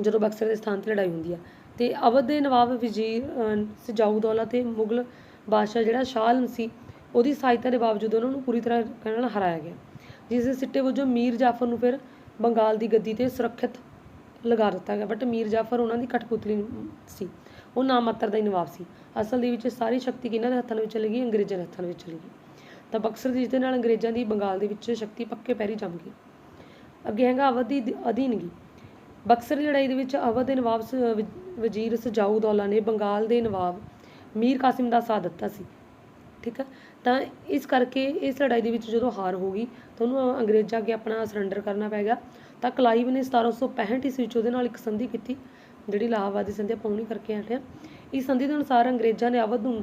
ਜਦੋਂ ਬਕਸਰ ਦੇ ਸਥਾਨ ਤੇ ਲੜਾਈ ਹੁੰਦੀ ਆ ਤੇ ਅਵਧ ਦੇ ਨਵਾਬ ਵਜ਼ੀਰ ਅਹ, ਸਜਾਊਦੌਲਾ ਤੇ ਮੁਗਲ ਬਾਦਸ਼ਾਹ ਜਿਹੜਾ ਸ਼ਾਹ ਆਲਮ ਸੀ ਉਹਦੀ ਸਹਾਇਤਾ ਦੇ ਬਾਵਜੂਦ ਉਹਨਾਂ ਨੂੰ ਪੂਰੀ ਤਰ੍ਹਾਂ ਕਹਿਣ ਨਾਲ ਹਰਾਇਆ ਗਿਆ। ਜਿਸ ਦੇ ਸਿੱਟੇ ਵਜੋਂ ਮੀਰ ਜਾਫਰ ਨੂੰ ਫਿਰ ਬੰਗਾਲ ਦੀ ਗੱਦੀ ਤੇ ਸੁਰੱਖਿਅਤ ਲਗਾ ਦਿੱਤਾ ਗਿਆ। ਬਟ ਮੀਰ ਜਾਫਰ ਉਹਨਾਂ ਦੀ ਕਠਪੁਤਲੀ ਸੀ। ਉਹ ਨਾਮਾਤਰ ਦਾ ਹੀ ਨਵਾਬ ਸੀ। ਅਸਲ ਦੇ ਵਿੱਚ ਸਾਰੀ ਸ਼ਕਤੀ ਕਿਹਨਾਂ ਦੇ ਹੱਥਾਂ ਵਿੱਚ ਚਲੀ ਗਈ? ਅੰਗਰੇਜ਼ਾਂ ਦੇ ਹੱਥਾਂ ਵਿੱਚ ਚਲੀ ਗਈ। ਤਾਂ ਬਕਸਰ ਦੀ ਦੇ ਨਾਲ ਅੰਗਰੇਜ਼ਾਂ ਦੀ ਬੰਗਾਲ ਦੇ ਵਿੱਚ ਸ਼ਕਤੀ ਪੱਕੇ ਪੈਰੀ ਜੰਮ ਗਈ। ਅੱਗੇ ਹੈਗਾ ਅਵਧ ਦੀ ਦ- ਅਧੀਨਗੀ ਬਕਸਰ ਦੀ ਲੜਾਈ ਦੇ ਵਿੱਚ ਅਵਧ ਦੇ ਨਵਾਬ ਸ- ਵ- ਵਜ਼ੀਰ ਸਜਾਊਦੌਲਾ ਨੇ ਬੰਗਾਲ ਦੇ ਨਵਾਬ ਮੀਰ ਕਾਸਿਮ ਦਾ ਸਾਥ ਦਿੱਤਾ ਸੀ। ਠੀਕ ਹੈ ਤਾਂ ਇਸ ਕਰਕੇ ਇਸ ਲੜਾਈ ਦੇ ਵਿੱਚ ਜਦੋਂ ਹਾਰ ਹੋ ਗਈ, ਤਾਂ ਉਹਨੂੰ ਅੰਗਰੇਜ਼ਾਂ ਅੱਗੇ ਆਪਣਾ ਸਰੈਂਡਰ ਕਰਨਾ ਪੈ ਤਾਂ ਕਲਾਈਵ ਨੇ 1765 ਈਸਵੀ ਵਿੱਚ ਉਹਦੇ ਨਾਲ ਇੱਕ ਸੰਧੀ ਕੀਤੀ, ਜਿਹੜੀ ਇਲਾਹਾਬਾਦ ਦੀ ਸੰਧੀ ਆਪਾਂ ਹੁਣੀ ਕਰਕੇ ਹਟੇ ਹਾਂ ਇਸ ਸੰਧੀ ਦੇ ਅਨੁਸਾਰ ਅੰਗਰੇਜ਼ਾਂ ਨੇ ਅਵਧ ਨੂੰ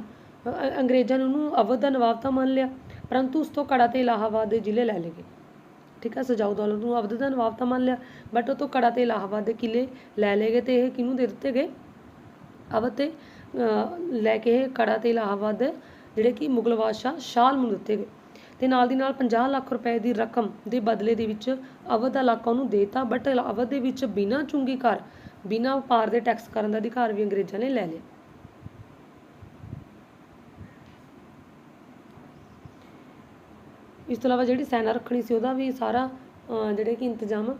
ਅੰਗਰੇਜ਼ਾਂ ਨੇ ਉਹਨੂੰ ਅਵਧ ਦਾ ਨਵਾਬ ਤਾਂ ਮੰਨ ਲਿਆ, ਪਰੰਤੂ ਉਸ ਤੋਂ ਕੜਾ ਤੇ ਇਲਾਹਾਬਾਦ ਦੇ ਜ਼ਿਲ੍ਹੇ ਲੈ ਲਏ ਗਏ। ਠੀਕ ਹੈ ਸਜਾਊ ਨੂੰ ਅਵਧ ਦਾ ਨਵਾਬ ਤਾਂ ਮੰਨ ਲਿਆ ਬਟ ਉਹ ਤੋਂ ਕੜਾ ਤੇ ਇਲਾਹਾਬਾਦ ਦੇ ਕਿਲੇ ਲੈ ਲਏ ਗਏ ਤੇ ਇਹ ਕਿਹਨੂੰ ਦੇ ਦਿੱਤੇ ਗਏ? ਅਵਧ ਤੇ ਲੈ ਕੇ ਇਹ ਕੜਾ ਤੇ ਇਲਾਹਾਬਾਦ ਜਿਹੜੇ ਕਿ ਮੁਗਲ ਬਾਦਸ਼ਾਹ ਸ਼ਾਹ ਨੂੰ ਦਿੱਤੇ ਗਏ। ਤੇ ਨਾਲ ਦੀ ਨਾਲ 50 ਲੱਖ ਰੁਪਏ ਦੀ ਰਕਮ ਦੇ ਬਦਲੇ ਦੇ ਵਿੱਚ ਅਵਧ ਦਾ ਇਲਾਕਾ ਉਹਨੂੰ ਦੇਤਾ ਬਟ ਅਵਧ ਦੇ ਵਿੱਚ ਬਿਨਾਂ ਚੁੰਗੀ ਕਰ ਬਿਨਾਂ ਵਪਾਰ ਦੇ ਟੈਕਸ ਕਰਨ ਦਾ ਅਧਿਕਾਰ ਵੀ ਅੰਗਰੇਜ਼ਾਂ ਨੇ ਲੈ ਲਿਆ। ਇਸ ਤੋਂ ਇਲਾਵਾ ਜਿਹੜੀ ਸੈਨਾ ਰੱਖਣੀ ਸੀ ਉਹਦਾ ਵੀ ਸਾਰਾ ਅਹ, ਜਿਹੜੇ ਕਿ ਇੰਤਜ਼ਾਮ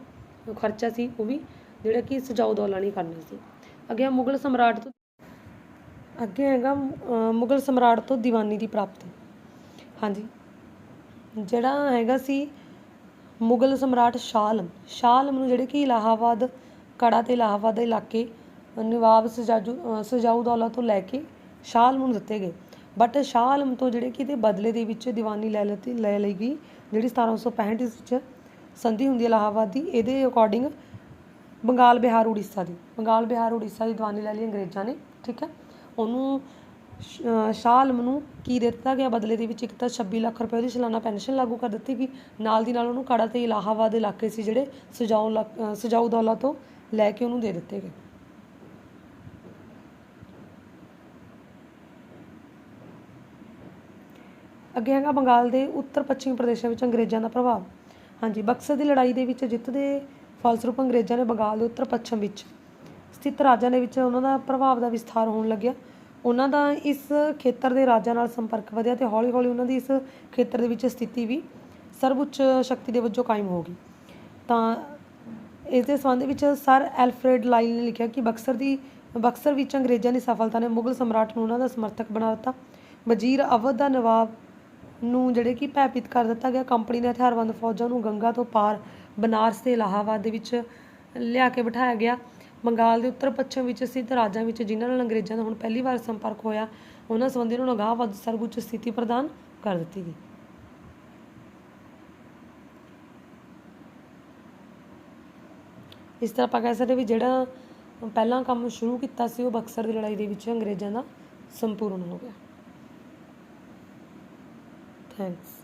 ਖਰਚਾ ਸੀ ਉਹ ਵੀ ਜਿਹੜਾ ਕਿ ਸਜਾਊ ਦੌਲਾ ਨਹੀਂ ਕਰਨਾ ਸੀ। ਅੱਗੇ ਮੁਗਲ ਸਮਰਾਟ ਤੋਂ ਅੱਗੇ ਹੈਗਾ ਮੁਗਲ ਸਮਰਾਟ ਤੋਂ ਦੀਵਾਨੀ ਦੀ ਪ੍ਰਾਪਤੀ। ਹਾਂਜੀ। ਜਿਹੜਾ ਹੈਗਾ ਸੀ ਮੁਗਲ ਸਮਰਾਟ ਸ਼ਾਹ ਆਲਮ ਸ਼ਾਹ ਆਲਮ ਨੂੰ ਜਿਹੜੇ ਕਿ ਇਲਾਹਾਬਾਦ ਕੜਾ ਤੇ ਇਲਾਹਾਬਾਦ ਦੇ ਇਲਾਕੇ ਨਵਾਬ ਸਜਾਜੂ ਅਹ, ਤੋਂ ਲੈ ਕੇ ਸ਼ਾਹ ਆਲਮ ਨੂੰ ਦਿੱਤੇ ਗਏ। ਬਟ ਸ਼ਾਹ ਆਲਮ ਤੋਂ ਜਿਹੜੇ ਕਿ ਇਹਦੇ ਬਦਲੇ ਦੇ ਵਿੱਚ ਦੀਵਾਨੀ ਲੈ ਲਤੀ ਲੈ ਲਈ ਗਈ ਜਿਹੜੀ 1765 ਵਿੱਚ ਸੰਧੀ ਹੁੰਦੀ ਹੈ ਇਲਾਹਾਬਾਦ ਦੀ ਇਹਦੇ ਅਕੋਰਡਿੰਗ ਬੰਗਾਲ ਬਿਹਾਰ ਉੜੀਸਾ ਦੀ। ਬੰਗਾਲ ਬਿਹਾਰ ਉੜੀਸਾ ਦੀ ਦੀਵਾਨੀ ਲੈ ਲਈ ਅੰਗਰੇਜ਼ਾਂ ਨੇ ਠੀਕ ਹੈ? ਉਹਨੂੰ ਸ਼ਾਹ ਆਲਮ ਨੂੰ ਕੀ ਦੇ ਦਿੱਤਾ ਗਿਆ ਬਦਲੇ ਦੇ ਵਿੱਚ ਇੱਕ ਤਾਂ 26 ਲੱਖ ਰੁਪਏ ਦੀ ਸਾਲਾਨਾ ਪੈਨਸ਼ਨ ਲਾਗੂ ਕਰ ਦਿੱਤੀ ਗਈ। ਨਾਲ ਦੀ ਨਾਲ ਉਹਨੂੰ ਕੜਾ ਤੇ ਇਲਾਹਾਬਾਦ ਦੇ ਇਲਾਕੇ ਸੀ ਜਿਹੜੇ ਸਜਾਊ ਲੱਕ- ਦੌਲਾ ਤੋਂ ਲੈ ਕੇ ਉਹਨੂੰ ਦੇ ਦਿੱਤੇ ਗਏ। ਅੱਗੇ ਹੈਗਾ ਬੰਗਾਲ ਦੇ ਉੱਤਰ ਪੱਛਮੀ ਪ੍ਰਦੇਸ਼ਾਂ ਵਿੱਚ ਅੰਗਰੇਜ਼ਾਂ ਦਾ ਪ੍ਰਭਾਵ। ਹਾਂਜੀ, ਬਕਸਰ ਦੀ ਲੜਾਈ ਦੇ ਵਿੱਚ ਜਿੱਤ ਦੇ ਫਲਸਰੂਪ ਅੰਗਰੇਜ਼ਾਂ ਨੇ ਬੰਗਾਲ ਦੇ ਉੱਤਰ ਪੱਛਮ ਵਿੱਚ ਸਥਿਤ ਰਾਜਾਂ ਦੇ ਵਿੱਚ ਉਹਨਾਂ ਦਾ ਪ੍ਰਭਾਵ ਦਾ ਵਿਸਥਾਰ ਹੋਣ ਲੱਗਿਆ। ਉਹਨਾਂ ਦਾ ਇਸ ਖੇਤਰ ਦੇ ਰਾਜਾਂ ਨਾਲ ਸੰਪਰਕ ਵਧਿਆ ਤੇ ਹੌਲੀ-ਹੌਲੀ ਉਹਨਾਂ ਦੀ ਇਸ ਖੇਤਰ ਦੇ ਵਿੱਚ ਸਥਿਤੀ ਵੀ ਸਰਵਉੱਚ ਸ਼ਕਤੀ ਦੇ ਵਜੋਂ ਕਾਇਮ ਹੋ ਗਈ। ਤਾਂ ਇਸ ਦੇ ਸੰਬੰਧ ਵਿੱਚ ਸਰ ਐਲਫਰੈਡ ਲਾਈਲ ਨੇ ਲਿਖਿਆ ਕਿ ਬਕਸਰ ਦੀ, ਬਕਸਰ ਵਿੱਚ ਅੰਗਰੇਜ਼ਾਂ ਦੀ ਸਫਲਤਾ ਨੇ ਮੁਗਲ ਸਮਰਾਟ ਨੂੰ ਉਹਨਾਂ ਦਾ ਸਮਰਥਕ ਬਣਾ ਦਿੱਤਾ। ਵਜ਼ੀਰ ਅਵਧ ਦਾ ਨਵਾਬ ਨੂੰ ਜਿਹੜੇ ਕਿ ਭੈਭੀਤ ਕਰ ਦਿੱਤਾ ਗਿਆ, ਕੰਪਨੀ ਦੇ ਹਥਿਆਰਬੰਦ ਫੌਜਾਂ ਨੂੰ ਗੰਗਾ ਤੋਂ ਪਾਰ ਬਨਾਰਸ ਤੇ ਇਲਾਹਾਬਾਦ ਦੇ ਵਿੱਚ ਲਿਆ ਕੇ ਬਿਠਾਇਆ ਗਿਆ। ਬੰਗਾਲ ਦੇ ਉੱਤਰ ਪੱਛਮ ਵਿੱਚ ਸਥਿਤ ਰਾਜਾਂ ਵਿੱਚ ਜਿਨ੍ਹਾਂ ਨਾਲ ਅੰਗਰੇਜ਼ਾਂ ਦਾ ਹੁਣ ਪਹਿਲੀ ਵਾਰ ਸੰਪਰਕ ਹੋਇਆ, ਉਹਨਾਂ ਸੰਬੰਧੀ ਉਹਨਾਂ ਨੂੰ ਅਗਾਹ ਵੱਧ ਸਰਵਉੱਚ ਸਥਿਤੀ ਪ੍ਰਦਾਨ ਕਰ ਦਿੱਤੀ ਗਈ। ਇਸ ਤਰ੍ਹਾਂ ਆਪਾਂ ਕਹਿ ਸਕਦੇ ਵੀ ਜਿਹੜਾ ਪਹਿਲਾਂ ਕੰਮ ਸ਼ੁਰੂ ਕੀਤਾ ਸੀ, ਉਹ ਬਕਸਰ ਦੀ ਲੜਾਈ ਦੇ ਵਿੱਚ ਅੰਗਰੇਜ਼ਾਂ ਦਾ ਸੰਪੂਰਨ ਹੋ ਗਿਆ। ਥੈਂਕਸ